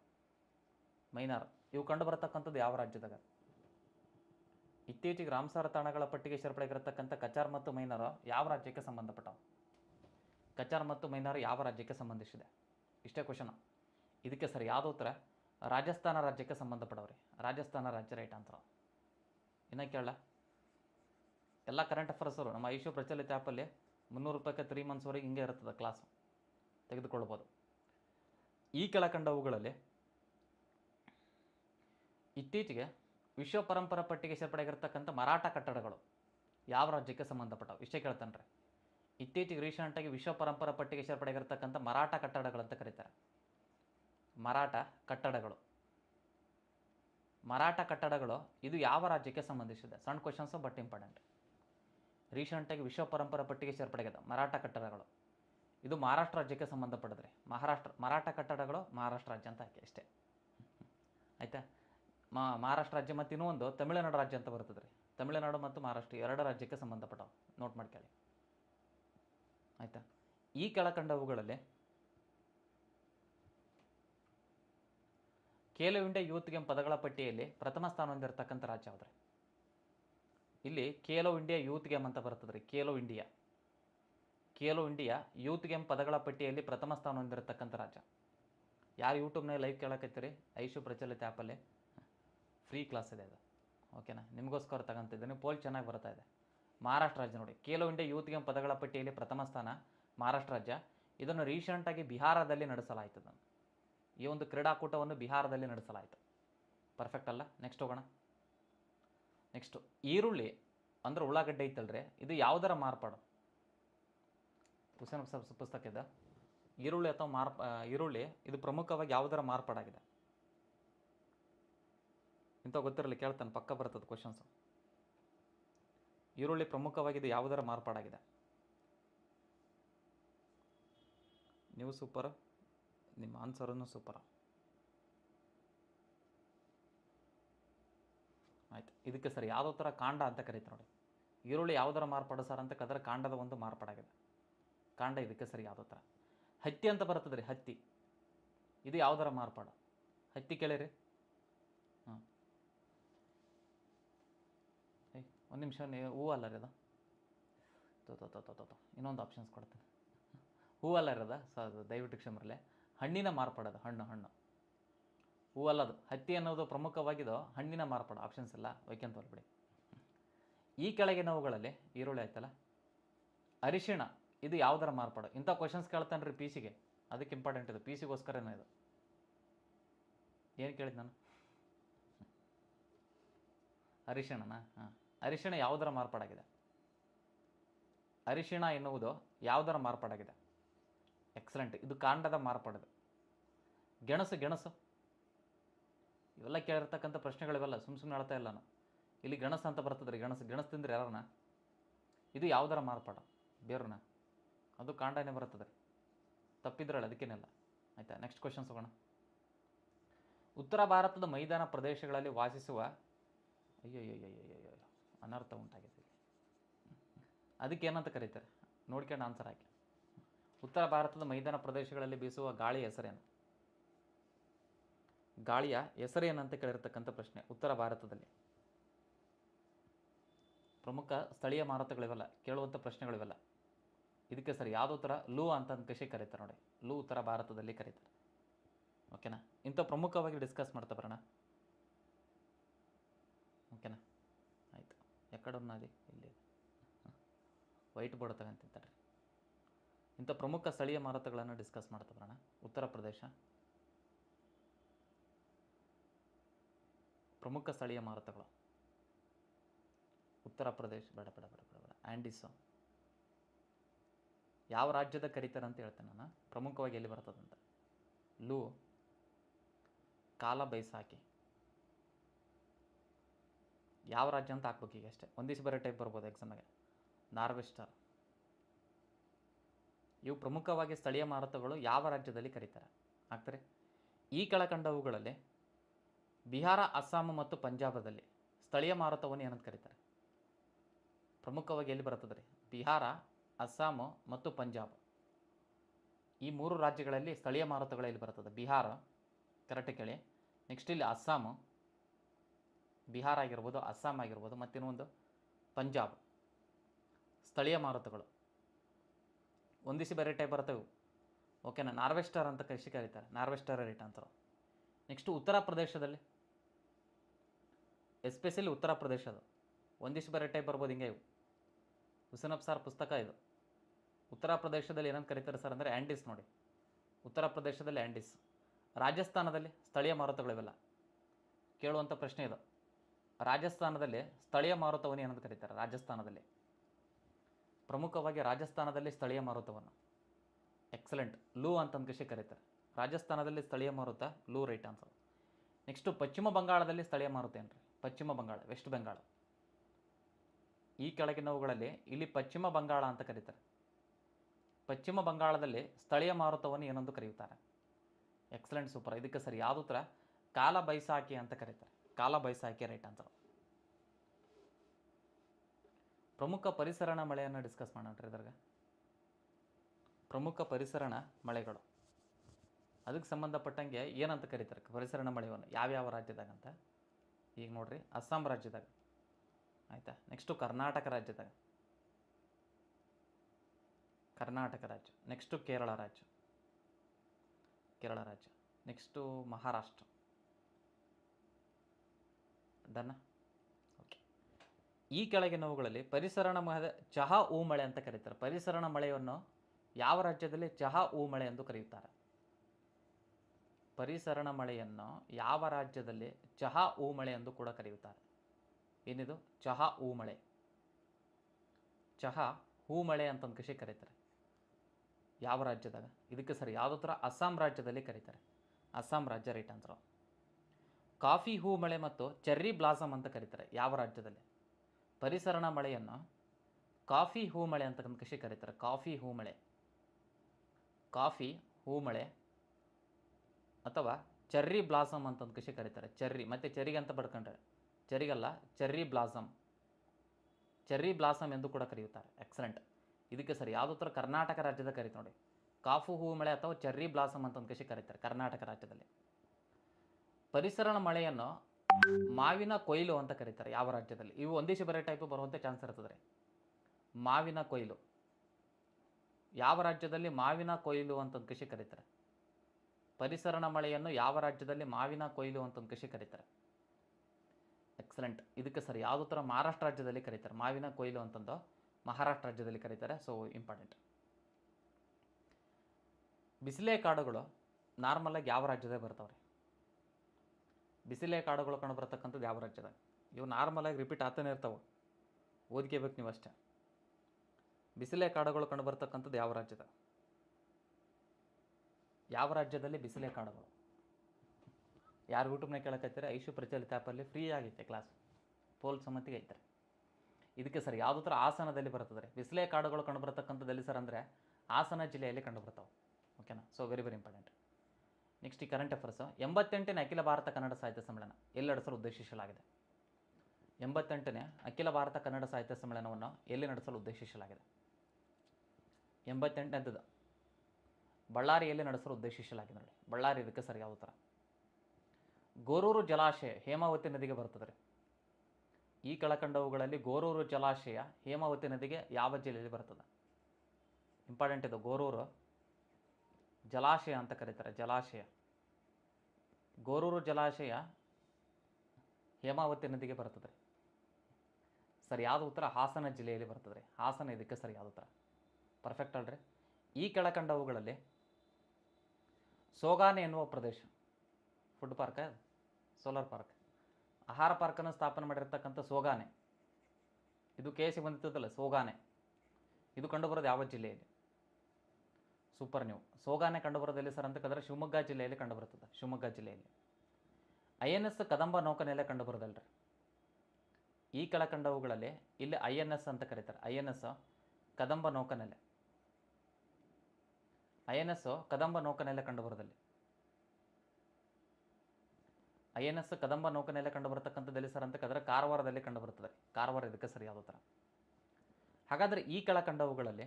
ಮೈನಾರ್. ಇವು ಕಂಡು ಬರತಕ್ಕಂಥದ್ದು ಯಾವ ರಾಜ್ಯದಾಗ? ಇತ್ತೀಚೆಗೆ ರಾಮಸಾರ ತಾಣಗಳ ಪಟ್ಟಿಗೆ ಸೇರ್ಪಡೆಗಿರತಕ್ಕಂಥ ಕಚಾರ್ ಮತ್ತು ಮೈನಾರ ಯಾವ ರಾಜ್ಯಕ್ಕೆ ಸಂಬಂಧಪಟ್ಟವು? ಕಚಾರ್ ಮತ್ತು ಮೈನಾರ್ ಯಾವ ರಾಜ್ಯಕ್ಕೆ ಸಂಬಂಧಿಸಿದೆ? ಇಷ್ಟೇ ಕ್ವಶನ್ ಇದಕ್ಕೆ ಸರಿ ಯಾವುದು ಉತ್ತರ ರಾಜಸ್ಥಾನ ರಾಜ್ಯಕ್ಕೆ ಸಂಬಂಧಪಡವ್ರಿ ರಾಜಸ್ಥಾನ ರಾಜ್ಯ ರೈಟ್ ಆನ್ಸರ್ ಇನ್ನ ಕೇಳ ಎಲ್ಲ ಕರೆಂಟ್ ಅಫೇರ್ಸರು ನಮ್ಮ ಐಶು ಪ್ರಚಲಿತ ಆ್ಯಪಲ್ಲಿ ಮುನ್ನೂರು ರೂಪಾಯಿಗೆ ತ್ರೀ ಮಂತ್ಸ್ವರೆಗೆ ಹಿಂಗೆ ಇರ್ತದೆ ಕ್ಲಾಸು ತೆಗೆದುಕೊಳ್ಬೋದು. ಈ ಕೆಳಕಂಡವುಗಳಲ್ಲಿ ಇತ್ತೀಚೆಗೆ ವಿಶ್ವ ಪರಂಪರಾ ಪಟ್ಟಿಗೆ ಸೇರ್ಪಡೆಗಿರ್ತಕ್ಕಂಥ ಮರಾಠ ಕಟ್ಟಡಗಳು ಯಾವ ರಾಜ್ಯಕ್ಕೆ ಸಂಬಂಧಪಟ್ಟವು? ಇಷ್ಟೇ ಕೇಳ್ತಾನೆ ರೀ. ಇತ್ತೀಚೆಗೆ ರೀಸೆಂಟಾಗಿ ವಿಶ್ವ ಪರಂಪರಾ ಪಟ್ಟಿಗೆ ಸೇರ್ಪಡೆಗಿರ್ತಕ್ಕಂಥ ಮರಾಠ ಕಟ್ಟಡಗಳಂತ ಕರೀತಾರೆ. ಮರಾಠ ಕಟ್ಟಡಗಳು. ಮರಾಠ ಕಟ್ಟಡಗಳು ಇದು ಯಾವ ರಾಜ್ಯಕ್ಕೆ ಸಂಬಂಧಿಸಿದೆ? ಸಣ್ಣ ಕ್ವಶನ್ಸು ಬಟ್ ಇಂಪಾರ್ಟೆಂಟ್ ರೀಸೆಂಟಾಗಿ ವಿಶ್ವ ಪರಂಪರಾ ಪಟ್ಟಿಗೆ ಸೇರ್ಪಡೆಗಿದೆ ಮರಾಠ ಕಟ್ಟಡಗಳು. ಇದು ಮಹಾರಾಷ್ಟ್ರ ರಾಜ್ಯಕ್ಕೆ ಸಂಬಂಧಪಟ್ಟಿದ್ರೆ. ಮಹಾರಾಷ್ಟ್ರ, ಮರಾಠ ಕಟ್ಟಡಗಳು ಮಹಾರಾಷ್ಟ್ರ ರಾಜ್ಯ ಅಂತ ಹಾಕಿ ಅಷ್ಟೇ. ಆಯಿತಾ? ಮಾ, ಮಹಾರಾಷ್ಟ್ರ ರಾಜ್ಯ ಮತ್ತು ಇನ್ನೂ ಒಂದು ತಮಿಳುನಾಡು ರಾಜ್ಯ ಅಂತ ಬರ್ತದೆ ರೀ ತಮಿಳುನಾಡು ಮತ್ತು ಮಹಾರಾಷ್ಟ್ರ ಎರಡು ರಾಜ್ಯಕ್ಕೆ ಸಂಬಂಧಪಟ್ಟವು. ನೋಟ್ ಮಾಡ್ಕೊಳ್ಳಿ ಆಯಿತಾ? ಈ ಕೆಳಕಂಡವುಗಳಲ್ಲಿ ಖೇಲೋ ಇಂಡಿಯಾ ಯೂತ್ ಗೇಮ್ ಪದಗಳ ಪಟ್ಟಿಯಲ್ಲಿ ಪ್ರಥಮ ಸ್ಥಾನ ಹೊಂದಿರತಕ್ಕಂಥ ರಾಜ್ಯ ಯಾವ್ದು ಇಲ್ಲಿ ಖೇಲೋ ಇಂಡಿಯಾ ಯೂತ್ ಗೇಮ್ ಅಂತ ಬರ್ತದೆ ರೀ Khelo India Khelo India youth game ಪದಗಳ ಪಟ್ಟಿಯಲ್ಲಿ ಪ್ರಥಮ ಸ್ಥಾನ ಹೊಂದಿರತಕ್ಕಂಥ ರಾಜ್ಯ. ಯಾರು ಯೂಟ್ಯೂಬ್ನಾಗ ಲೈವ್ ಕೇಳಕತ್ತೀರಿ? ಐಶು ಪ್ರಚಲಿತ ಆ್ಯಪಲ್ಲಿ ಫ್ರೀ ಕ್ಲಾಸ್ ಇದೆ ಅದು. ಓಕೆನಾ ನಿಮಗೋಸ್ಕರ ತಗೊಂತಿದ್ದೀನಿ. ಪೋಲ್ ಚೆನ್ನಾಗಿ ಬರ್ತಾ ಇದೆ. ಮಹಾರಾಷ್ಟ್ರ ರಾಜ್ಯ ನೋಡಿ. ಖೇಲೋ ಇಂಡಿಯಾ ಯೂತ್ ಗೇಮ್ ಪದಗಳ ಪಟ್ಟಿಯಲ್ಲಿ ಪ್ರಥಮ ಸ್ಥಾನ ಮಹಾರಾಷ್ಟ್ರ ರಾಜ್ಯ. ಇದನ್ನು ರೀಸೆಂಟಾಗಿ ಬಿಹಾರದಲ್ಲಿ ನಡೆಸಲಾಯಿತು ಅದನ್ನು ಈ ಒಂದು ಕ್ರೀಡಾಕೂಟವನ್ನು ಬಿಹಾರದಲ್ಲಿ ನಡೆಸಲಾಯಿತು. ಪರ್ಫೆಕ್ಟ್ ಅಲ್ಲ? ನೆಕ್ಸ್ಟ್ ಹೋಗೋಣ. ನೆಕ್ಸ್ಟು ಈರುಳ್ಳಿ ಅಂದ್ರೆ ಉಳ್ಳಾಗಡ್ಡೆ ಐತಲ್ರಿ? ಇದು ಯಾವುದರ ಮಾರ್ಪಾಡು? ಸರ್ ಪುಸ್ತಕ ಇದೆ. ಈರುಳ್ಳಿ ಅಥವಾ ಮಾರ್ ಈರುಳ್ಳಿ, ಇದು ಪ್ರಮುಖವಾಗಿ ಯಾವುದರ ಮಾರ್ಪಾಡಾಗಿದೆ? ಇಂಥ ಗೊತ್ತಿರಲಿ, ಕೇಳ್ತಾನೆ, ಪಕ್ಕ ಬರ್ತದೆ ಕ್ವಶನ್ಸು ಈರುಳ್ಳಿ ಪ್ರಮುಖವಾಗಿ ಇದು ಯಾವುದರ ಮಾರ್ಪಾಡಾಗಿದೆ? ನೀವು ಸೂಪರ್ ನಿಮ್ಮ ಆನ್ಸರನ್ನು ಸೂಪರ್ ಆಯ್ತು, ಇದಕ್ಕೆ ಸರ್. ಯಾವುದೋ ಥರ ಕಾಂಡ ಅಂತ ಕರೀತಾರೆ ನೋಡಿ. ಈರುಳ್ಳಿ ಯಾವುದರ ಮಾರ್ಪಾಡು ಸರ್ ಅಂತ ಕದ್ರೆ ಕಾಂಡದ ಒಂದು ಮಾರ್ಪಾಡಾಗಿದೆ. ಕಾಂಡ ಇದಕ್ಕೆ ಸರಿ ಯಾವುದೋ ಹತ್ತಿ ಅಂತ ಬರ್ತದೆ ರೀ ಹತ್ತಿ. ಇದು ಯಾವ್ದಾರ ಮಾರ್ಪಾಡು? ಹತ್ತಿ ಕೇಳಿರಿ. ಹಾಂ. ಏಯ್, ಒಂದು ನಿಮಿಷ ನೀವು ಹೂ ಅಲ್ಲ ರೀ ಅದು? ತೋ ತೋ ತೋ ತೋ ಇನ್ನೊಂದು ಆಪ್ಷನ್ಸ್ ಕೊಡ್ತೀನಿ. ಹೂ ಅಲ್ಲ ಇರೋದ ಸೊ, ದಯವಿಟ್ಟು ಕ್ಷಮರಲೆ. ಹಣ್ಣಿನ ಮಾರ್ಪಾಡದ ಹಣ್ಣು ಹಣ್ಣು. ಹೂ ಅಲ್ಲದು ಹತ್ತಿ ಅನ್ನೋದು ಪ್ರಮುಖವಾಗಿದ್ದು ಹಣ್ಣಿನ ಮಾರ್ಪಾಡು ಆಪ್ಷನ್ಸ್ ಎಲ್ಲ ವೈಕ್ಯಂತ ಹೊರಬಿಡಿ ಈ ಕೆಳಗಿನವುಗಳಲ್ಲಿ ಈರುಳ್ಳಿ ಆಯ್ತಲ್ಲ? ಅರಿಶಿಣ. ಇದು ಯಾವ್ದಾರ ಮಾರ್ಪಾಡು? ಇಂಥ ಕ್ವಶನ್ಸ್ ಕೇಳ್ತಾನೆ ರೀ ಪಿ ಸಿಗೆ ಅದಕ್ಕೆ ಇಂಪಾರ್ಟೆಂಟ್ ಇದು. ಪಿ ಸಿಗೋಸ್ಕರನೇ ಇದು. ಏನು ಕೇಳಿದ್ ನಾನು? ಅರಿಶಿಣನ? ಹಾಂ. ಅರಿಶಿಣ ಯಾವುದರ ಮಾರ್ಪಾಡಾಗಿದೆ? ಅರಿಶಿಣ ಎನ್ನುವುದು ಯಾವುದರ ಮಾರ್ಪಾಡಾಗಿದೆ? ಎಕ್ಸಲೆಂಟ್ ಇದು ಕಾಂಡದ ಮಾರ್ಪಾಡಿದೆ ಗೆಣಸು ಗೆಣಸು. ಇವೆಲ್ಲ ಕೇಳಿರ್ತಕ್ಕಂಥ ಪ್ರಶ್ನೆಗಳಿವೆಲ್ಲ ಸುಮ್ಮ ಸುಮ್ಮನೆ ಹೇಳ್ತಾ ಇಲ್ಲ ನಾನು. ಇಲ್ಲಿ ಗೆಣಸು ಅಂತ ಬರ್ತದ್ರಿ. ಗೆಣಸು ಗೆಣಸು ತಿಂದ್ರೆ ಯಾರನ್ನ? ಇದು ಯಾವುದರ ಮಾರ್ಪಾಡು? ಬೇರುನ? ಅದು ಕಾಂಡನೇ ಬರುತ್ತದೆ. ತಪ್ಪಿದ್ರಲ್ಲ, ಅದಕ್ಕೇನೆಲ್ಲ? ಆಯಿತಾ? ನೆಕ್ಸ್ಟ್ ಕ್ವಶನ್ಸ್ ಹೋಗೋಣ. ಉತ್ತರ ಭಾರತದ ಮೈದಾನ ಪ್ರದೇಶಗಳಲ್ಲಿ ವಾಸಿಸುವ ಅಯ್ಯೋ ಅನರ್ಥ ಉಂಟಾಗಿದೆ ಅದಕ್ಕೆ ಏನಂತ ಕರೀತಾರೆ ನೋಡ್ಕೊಂಡು ಆನ್ಸರ್ ಹಾಕಿ ಉತ್ತರ ಭಾರತದ ಮೈದಾನ ಪ್ರದೇಶಗಳಲ್ಲಿ ಬೀಸುವ ಗಾಳಿ ಹೆಸರೇನು ಗಾಳಿಯ ಹೆಸರೇನಂತ ಕೇಳಿರ್ತಕ್ಕಂಥ ಪ್ರಶ್ನೆ ಉತ್ತರ ಭಾರತದಲ್ಲಿ ಪ್ರಮುಖ ಸ್ಥಳೀಯ ಮಾರುತಗಳಿವೆಲ್ಲ ಕೇಳುವಂಥ ಪ್ರಶ್ನೆಗಳಿವೆಲ್ಲ ಇದಕ್ಕೆ ಸರ್ ಯಾವುದೋ ಥರ ಲೂ ಅಂತ ಕೃಷಿ ಕರೀತಾರೆ ನೋಡಿ. ಲೂ ಥರ ಭಾರತದಲ್ಲಿ ಕರೀತಾರೆ. ಓಕೆನಾ ಇಂಥ ಪ್ರಮುಖವಾಗಿ ಡಿಸ್ಕಸ್ ಮಾಡ್ತಾ ಬರೋಣ. ಓಕೆನಾ ಆಯಿತು. ಎಕ್ಕಡನ್ನೋದಿ ಇಲ್ಲಿ ವೈಟ್ ಬೋರ್ಡ್ ತಗೊಂತಿಂತಾರೆ ಇಂಥ ಪ್ರಮುಖ ಸ್ಥಳೀಯ ಮಾರಾಟಗಳನ್ನು ಡಿಸ್ಕಸ್ ಮಾಡ್ತಾ ಬರೋಣ. ಉತ್ತರ ಪ್ರದೇಶ. ಪ್ರಮುಖ ಸ್ಥಳೀಯ ಮಾರುತಗಳು. ಉತ್ತರ ಪ್ರದೇಶ ಬೇಡ ಬೇಡ ಬೇಡ ಬೇಡ ಬೇಡ. ಆ್ಯಂಡಿಸೋ ಯಾವ ರಾಜ್ಯದ ಕರೀತಾರೆ ಅಂತ ಹೇಳ್ತೇನೆ ನಾನು? ಪ್ರಮುಖವಾಗಿ ಎಲ್ಲಿ ಬರ್ತದಂತ ಲೂ, ಕಾಲ ಬೈಸಾಕಿ. ಯಾವ ರಾಜ್ಯ ಅಂತ ಹಾಕ್ಬೇಕು ಈಗ ಅಷ್ಟೇ? ಒಂದಿಷ್ಟು ಬರೋ ಟೈಪ್ ಬರ್ಬೋದು ಎಕ್ಸಾಮ್ಗೆ ನಾರ್ವೆಸ್ಟರ್. ಇವು ಪ್ರಮುಖವಾಗಿ ಸ್ಥಳೀಯ ಮಾರುತಗಳು ಯಾವ ರಾಜ್ಯದಲ್ಲಿ ಕರೀತಾರೆ? ಆಗ್ತಾರೆ ಈ ಕೆಳಕಂಡವುಗಳಲ್ಲಿ ಬಿಹಾರ, ಅಸ್ಸಾಂ ಮತ್ತು ಪಂಜಾಬದಲ್ಲಿ ಸ್ಥಳೀಯ ಮಾರುತವನ್ನು ಏನಂತ ಕರೀತಾರೆ? ಪ್ರಮುಖವಾಗಿ ಎಲ್ಲಿ ಬರ್ತದೆ ರೀ? ಬಿಹಾರ ಅಸ್ಸಾಂ ಮತ್ತು ಪಂಜಾಬ್. ಈ ಮೂರು ರಾಜ್ಯಗಳಲ್ಲಿ ಸ್ಥಳೀಯ ಮಾರುತಗಳು ಇಲ್ಲಿ ಬರ್ತದೆ ಬಿಹಾರ ಕರೆಕ್ಟ್ ಕೇಳಿ ನೆಕ್ಸ್ಟ್ ಇಲ್ಲಿ ಅಸ್ಸಾಂ ಬಿಹಾರ ಆಗಿರ್ಬೋದು, ಅಸ್ಸಾಂ ಆಗಿರ್ಬೋದು ಮತ್ತಿನ್ನೊಂದು ಪಂಜಾಬ್. ಸ್ಥಳೀಯ ಮಾರುತಗಳು. ಒಂದಿಸಿ ಬೇರೆ ಟೈಪ್ ಬರ್ತವೆ ಓಕೆನಾ ನಾರ್ವೆಸ್ಟರ್ ಅಂತ ಕೃಷಿ ಕರೀತಾರೆ. ನಾರ್ವೆಸ್ಟರ್ ರೇಟ್ ಅಂತಾರೆ ನೆಕ್ಸ್ಟು ಉತ್ತರ ಪ್ರದೇಶದಲ್ಲಿ. ಎಸ್ಪೆಷಲಿ ಉತ್ತರ ಪ್ರದೇಶದ. ಒಂದಿಷ್ಟು ಬೇರೆ ಟೈಪ್ ಬರ್ಬೋದು ಹಿಂಗೆ ಇವು. ಹುಸನಪ್ ಸಾರ್ ಪುಸ್ತಕ ಇದು. ಉತ್ತರ ಪ್ರದೇಶದಲ್ಲಿ ಏನಂತ ಕರೀತಾರೆ ಸರ್ ಅಂದರೆ ಆ್ಯಂಡಿಸ್ ನೋಡಿ. ಉತ್ತರ ಪ್ರದೇಶದಲ್ಲಿ ಆ್ಯಂಡಿಸ್ ರಾಜಸ್ಥಾನದಲ್ಲಿ ಸ್ಥಳೀಯ ಮಾರುತಗಳಿವೆಲ್ಲ. ಕೇಳುವಂಥ ಪ್ರಶ್ನೆ ಇದು. ರಾಜಸ್ಥಾನದಲ್ಲಿ ಸ್ಥಳೀಯ ಮಾರುತವನ್ನು ಏನಂತ ಕರೀತಾರೆ? ರಾಜಸ್ಥಾನದಲ್ಲಿ. ಪ್ರಮುಖವಾಗಿ ರಾಜಸ್ಥಾನದಲ್ಲಿ ಸ್ಥಳೀಯ ಮಾರುತವನ್ನು. ಎಕ್ಸಲೆಂಟ್ ಲೂ ಅಂತ ಕೃಷಿ ಕರೀತಾರೆ. ರಾಜಸ್ಥಾನದಲ್ಲಿ ಸ್ಥಳೀಯ ಮಾರುತ ಲೂ ರೈಟ್ ಆನ್ಸರ್ ನೆಕ್ಸ್ಟು ಪಶ್ಚಿಮ ಬಂಗಾಳದಲ್ಲಿ ಸ್ಥಳೀಯ ಮಾರುತ ಏನ್ರಿ? ಪಶ್ಚಿಮ ಬಂಗಾಳ ವೆಸ್ಟ್ ಬೆಂಗಾಳ ಈ ಕೆಳಗಿನವುಗಳಲ್ಲಿ ಇಲ್ಲಿ ಪಶ್ಚಿಮ ಬಂಗಾಳ ಅಂತ ಕರೀತಾರೆ. ಪಶ್ಚಿಮ ಬಂಗಾಳದಲ್ಲಿ ಸ್ಥಳೀಯ ಮಾರುತವನ್ನು ಏನೊಂದು ಕರೆಯುತ್ತಾರೆ? ಎಕ್ಸಲೆಂಟ್ ಸೂಪರ್ ಇದಕ್ಕೆ ಸರಿ. ಯಾವುದು ಉತ್ತರ? ಕಾಲ ಬೈಸಾಖಿ ಅಂತ ಕರೀತಾರೆ. ಕಾಲ ಬೈಸಾಖಿ ರೈಟ್ ಅಂತ ಪ್ರಮುಖ ಪರಿಸರಣ ಮಳೆಯನ್ನು ಡಿಸ್ಕಸ್ ಮಾಡೋಣ ಇದ್ರಾಗ ಪ್ರಮುಖ ಪರಿಸರಣ ಮಳೆಗಳು. ಅದಕ್ಕೆ ಸಂಬಂಧಪಟ್ಟಂಗೆ ಏನಂತ ಕರೀತಾರೆ? ಪರಿಸರಣ ಮಳೆಯನ್ನು. ಯಾವ್ಯಾವ ರಾಜ್ಯದಾಗ ಅಂತ ಈಗ ನೋಡ್ರಿ, ಅಸ್ಸಾಂ ರಾಜ್ಯದಾಗ. ಆಯಿತಾ? ನೆಕ್ಸ್ಟು ಕರ್ನಾಟಕ ರಾಜ್ಯದಾಗ. ಕರ್ನಾಟಕ ರಾಜ್ಯ. ನೆಕ್ಸ್ಟು ಕೇರಳ ರಾಜ್ಯ. ಕೇರಳ ರಾಜ್ಯ. ನೆಕ್ಸ್ಟು ಮಹಾರಾಷ್ಟ್ರ. ಡನ್ನ ಓಕೆ ಈ ಕೆಳಗಿನವುಗಳಲ್ಲಿ ಪರಿಸರಣ ಮಳೆ ಚಹಾ ಹೂ ಮಳೆ ಅಂತ ಕರೀತಾರೆ. ಪರಿಸರಣ ಮಳೆಯನ್ನು ಯಾವ ರಾಜ್ಯದಲ್ಲಿ ಚಹಾ ಹೂ ಮಳೆ ಎಂದು ಕರೆಯುತ್ತಾರೆ? ಪರಿಸರಣ ಮಳೆಯನ್ನು ಯಾವ ರಾಜ್ಯದಲ್ಲಿ ಚಹಾ ಹೂ ಮಳೆ ಎಂದು ಕೂಡ ಕರೆಯುತ್ತಾರೆ. ಏನಿದು? ಚಹಾ, ಹೂ, ಮಳೆ. ಚಹಾ ಹೂಮಳೆ ಅಂತ ಒಂದು ಕೃಷಿ ಕರೀತಾರೆ. ಯಾವ ರಾಜ್ಯದಾಗ? ಇದಕ್ಕೆ ಸರಿ ಯಾವುದೋ ಥರ ಅಸ್ಸಾಂ ರಾಜ್ಯದಲ್ಲಿ ಕರೀತಾರೆ. ಅಸ್ಸಾಂ ರಾಜ್ಯ ರೈಟ್ ಆನ್ಸರು. ಕಾಫಿ, ಹೂ, ಮಳೆ ಮತ್ತು ಚೆರ್ರಿ ಬ್ಲಾಸಮ್ ಅಂತ ಕರೀತಾರೆ ಯಾವ ರಾಜ್ಯದಲ್ಲಿ? ಪರಿಸರಣ ಮಳೆಯನ್ನು ಕಾಫಿ, ಹೂ, ಮಳೆ ಅಂತ ಒಂದು ಕೃಷಿ ಕರೀತಾರೆ. ಕಾಫಿ, ಹೂ, ಮಳೆ. ಕಾಫಿ, ಹೂ, ಮಳೆ ಅಥವಾ ಚೆರ್ರಿ ಬ್ಲಾಸಮ್ ಅಂತ ಒಂದು ಕೃಷಿ ಕರೀತಾರೆ. ಚೆರ್ರಿ. ಮತ್ತು ಚೆರಿಗೆ ಅಂತ ಪಡ್ಕೊಂಡ್ರೆ ಚೆರಿಗಲ್ಲ ಚೆರ್ರಿ ಬ್ಲಾಸಮ್ ಚೆರ್ರಿ ಬ್ಲಾಸಮ್ ಎಂದು ಕೂಡ ಕರೆಯುತ್ತಾರೆ. ಎಕ್ಸಲೆಂಟ್ ಇದಕ್ಕೆ ಸರಿ. ಯಾವುದೋ ಕರ್ನಾಟಕ ರಾಜ್ಯದ ಕರೀತು ನೋಡಿ. ಕಾಫು ಹೂ ಮಳೆ ಅಥವಾ ಚೆರ್ರಿ ಬ್ಲಾಸಮ್ ಅಂತ ಒಂದು ಕೃಷಿ ಕರೀತಾರೆ ಕರ್ನಾಟಕ ರಾಜ್ಯದಲ್ಲಿ. ಪರಿಸರಣ ಮಳೆಯನ್ನು ಮಾವಿನ ಕೊಯ್ಲು ಅಂತ ಕರೀತಾರೆ ಯಾವ ರಾಜ್ಯದಲ್ಲಿ? ಇವು ಒಂದಿಷ್ಟು ಬೇರೆ ಟೈಪ್ ಬರುವಂಥ ಚಾನ್ಸ್ ಇರ್ತದೆ ಮಾವಿನ ಕೊಯ್ಲು. ಯಾವ ರಾಜ್ಯದಲ್ಲಿ ಮಾವಿನ ಕೊಯ್ಲು ಅಂತ ಒಂದು ಕೃಷಿ ಕರೀತಾರೆ? ಪರಿಸರಣ ಮಳೆಯನ್ನು ಯಾವ ರಾಜ್ಯದಲ್ಲಿ ಮಾವಿನ ಕೊಯ್ಲು ಅಂತ ಒಂದು ಕೃಷಿ ಕರೀತಾರೆ? ಎಕ್ಸಲೆಂಟ್ ಇದಕ್ಕೆ ಸರ್ ಯಾವುದೋ ಥರ ಮಹಾರಾಷ್ಟ್ರ ರಾಜ್ಯದಲ್ಲಿ ಕರೀತಾರೆ? ಮಾವಿನ ಕೊಯ್ಲು ಅಂತಂದು ಮಹಾರಾಷ್ಟ್ರ ರಾಜ್ಯದಲ್ಲಿ ಕರೀತಾರೆ. ಸೊ ಇಂಪಾರ್ಟೆಂಟ್ ಬಿಸಿಲೆ ಕಾಡುಗಳು ನಾರ್ಮಲಾಗಿ ಯಾವ ರಾಜ್ಯದಾಗ ಬರ್ತಾವ್ರಿ? ಬಿಸಿಲೆ ಕಾಡುಗಳು ಕಂಡು ಬರ್ತಕ್ಕಂಥದ್ದು ಯಾವ ರಾಜ್ಯದಾಗ? ಇವು ನಾರ್ಮಲಾಗಿ ರಿಪೀಟ್ ಆಗ್ತಾನೆ ಇರ್ತಾವೆ. ಓದ್ಕೋಬೇಕು ನೀವು ಅಷ್ಟೇ. ಬಿಸಿಲೆ ಕಾಡುಗಳು ಕಂಡು ಬರ್ತಕ್ಕಂಥದ್ದು ಯಾವ ರಾಜ್ಯದ? ಯಾವ ರಾಜ್ಯದಲ್ಲಿ ಬಿಸಿಲೆ ಕಾಡುಗಳು ಯಾರು ಯೂಟ್ಯೂಬ್ನಾಗ ಕೇಳಕತ್ತೀರ ಐಶು ಪ್ರಚಲಿತ ಆ್ಯಪಲ್ಲಿ ಫ್ರೀ ಆಗೈತೆ ಕ್ಲಾಸ್ ಪೋಲ್ ಸಮ್ಮತಿಗೆ ಐತೆ ಇದಕ್ಕೆ ಸರ್ ಯಾವುದೋ ಥರ ಹಾಸನದಲ್ಲಿ ಬರ್ತದೆ? ರೀ ಬಿಸಿಲೆ ಕಾಡುಗಳು ಕಂಡು ಬರ್ತಕ್ಕಂಥದ್ದಲ್ಲಿ ಸರ್ ಅಂದರೆ ಹಾಸನ ಜಿಲ್ಲೆಯಲ್ಲಿ ಕಂಡು ಬರ್ತಾವೆ. ಓಕೆನಾ so very very important next ಈ ಕರೆಂಟ್ ಅಫೇರ್ಸು ಎಂಬತ್ತೆಂಟನೇ ಅಖಿಲ ಭಾರತ ಕನ್ನಡ ಸಾಹಿತ್ಯ ಸಮ್ಮೇಳನ ಎಲ್ಲಿ ನಡೆಸಲು ಉದ್ದೇಶಿಸಲಾಗಿದೆ. ಎಂಬತ್ತೆಂಟನೇ ಅಖಿಲ ಭಾರತ ಕನ್ನಡ ಸಾಹಿತ್ಯ ಸಮ್ಮೇಳನವನ್ನು ಎಲ್ಲಿ ನಡೆಸಲು ಉದ್ದೇಶಿಸಲಾಗಿದೆ? ಎಂಬತ್ತೆಂಟನೇದು ಬಳ್ಳಾರಿಯಲ್ಲಿ ನಡೆಸಲು ಉದ್ದೇಶಿಸಲಾಗಿದೆ ನೋಡಿ. ಬಳ್ಳಾರಿ ಇದಕ್ಕೆ ಸರಿ ಯಾವ ಥರ ಗೋರೂರು ಜಲಾಶಯ ಹೇಮಾವತಿ ನದಿಗೆ ಬರ್ತದೆ ರೀ. ಈ ಕೆಳಕಂಡವುಗಳಲ್ಲಿ ಗೋರೂರು ಜಲಾಶಯ ಹೇಮಾವತಿ ನದಿಗೆ ಯಾವ ಜಿಲ್ಲೆಯಲ್ಲಿ ಬರ್ತದೆ? ಇಂಪಾರ್ಟೆಂಟ್ ಇದು ಗೋರೂರು ಜಲಾಶಯ ಅಂತ ಕರೀತಾರೆ, ಜಲಾಶಯ. ಗೋರೂರು ಜಲಾಶಯ ಹೇಮಾವತಿ ನದಿಗೆ ಬರ್ತದೆ ಸರಿಯಾದ ಉತ್ತರ ಹಾಸನ ಜಿಲ್ಲೆಯಲ್ಲಿ ಬರ್ತದೆ ಹಾಸನ ಇದಕ್ಕೆ ಸರಿಯಾದ ಉತ್ತರ. ಪರ್ಫೆಕ್ಟ್ ಅಲ್ರಿ. ಈ ಕೆಳಕಂಡವುಗಳಲ್ಲಿ ಸೋಗಾನೆ ಎನ್ನುವ ಪ್ರದೇಶ ಫುಡ್ ಪಾರ್ಕ ಸೋಲಾರ್ ಪಾರ್ಕ್ ಆಹಾರ ಪಾರ್ಕನ್ನು ಸ್ಥಾಪನೆ ಮಾಡಿರ್ತಕ್ಕಂಥ ಸೋಗಾನೆ. ಇದು ಕೇಸಿ ಬಂದಿತ್ತದಲ್ಲ, ಸೋಗಾನೆ. ಇದು ಕಂಡುಬರೋದು ಯಾವ ಜಿಲ್ಲೆಯಲ್ಲಿ? ಸೂಪರ್ ನೀವು ಸೋಗಾನೆ ಕಂಡುಬರೋದಲ್ಲಿ ಸರ್ ಅಂತ ಕದ್ರೆ ಶಿವಮೊಗ್ಗ ಜಿಲ್ಲೆಯಲ್ಲಿ ಕಂಡುಬರ್ತದೆ, ಶಿವಮೊಗ್ಗ ಜಿಲ್ಲೆಯಲ್ಲಿ. ಐ ಎನ್ ಎಸ್ ಕದಂಬ ನೌಕನೆಲೆ ಕಂಡುಬರೋದಲ್ರಿ. ಈ ಕೆಳಕಂಡವುಗಳಲ್ಲಿ ಇಲ್ಲಿ ಐ ಎನ್ ಎಸ್ ಅಂತ ಕರೀತಾರೆ. ಐ ಎನ್ ಎಸ್ ಕದಂಬ ನೌಕನೆಲೆ ಐ ಎನ್ ಎಸ್ ಕದಂಬ ನೌಕನೆಲೆ ಕಂಡುಬರೋದಲ್ಲಿ ಐ ಎನ್ ಎಸ್ ಕದಂಬ ನೌಕನೆಲೆ ಕಂಡುಬರತಕ್ಕಂಥದ್ದಲ್ಲಿ ಸರ್ ಅಂತ ಕದ್ರೆ ಕಾರವಾರದಲ್ಲಿ ಕಂಡುಬರುತ್ತದೆ. ಕಾರವಾರ ಇದಕ್ಕೆ ಸರಿಯಾದ ಉತ್ತರ. ಹಾಗಾದರೆ ಈ ಕೆಳಕಂಡವುಗಳಲ್ಲಿ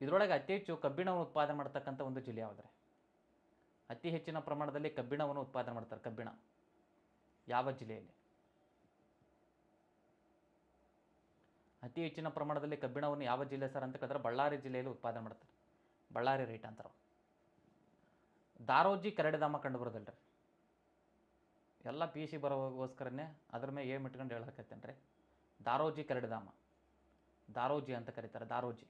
ಇದರೊಳಗೆ ಅತಿ ಹೆಚ್ಚು ಕಬ್ಬಿಣವನ್ನು ಉತ್ಪಾದನೆ ಮಾಡ್ತಕ್ಕಂಥ ಒಂದು ಜಿಲ್ಲೆ ಯಾವುದ್ರೆ? ಅತಿ ಹೆಚ್ಚಿನ ಪ್ರಮಾಣದಲ್ಲಿ ಕಬ್ಬಿಣವನ್ನು ಉತ್ಪಾದನೆ ಮಾಡ್ತಾರೆ, ಕಬ್ಬಿಣ. ಯಾವ ಜಿಲ್ಲೆಯಲ್ಲಿ? ಅತಿ ಹೆಚ್ಚಿನ ಪ್ರಮಾಣದಲ್ಲಿ ಕಬ್ಬಿಣವನ್ನು ಯಾವ ಜಿಲ್ಲೆ ಸರ್ ಅಂತ ಕದ್ರೆ ಬಳ್ಳಾರಿ ಜಿಲ್ಲೆಯಲ್ಲಿ ಉತ್ಪಾದನೆ ಮಾಡ್ತಾರೆ. ಬಳ್ಳಾರಿ ರೈಟ್ ಅಂತಾರೆ ದಾರೋಜಿ ಕರಡಿಧಾಮ ರೀ ಎಲ್ಲ ಪಿ ಸಿ ಬರೋಗೋಸ್ಕರನೇ ಅದ್ರ ಮೇಲೆ ಏನು ಇಟ್ಕೊಂಡು ಹೇಳಕತ್ತೇನೆ ರೀ ದಾರೋಜಿ ಕರಡಿಧಾಮ ದಾರೋಜಿ ಅಂತ ಕರೀತಾರೆ, ದಾರೋಜಿ.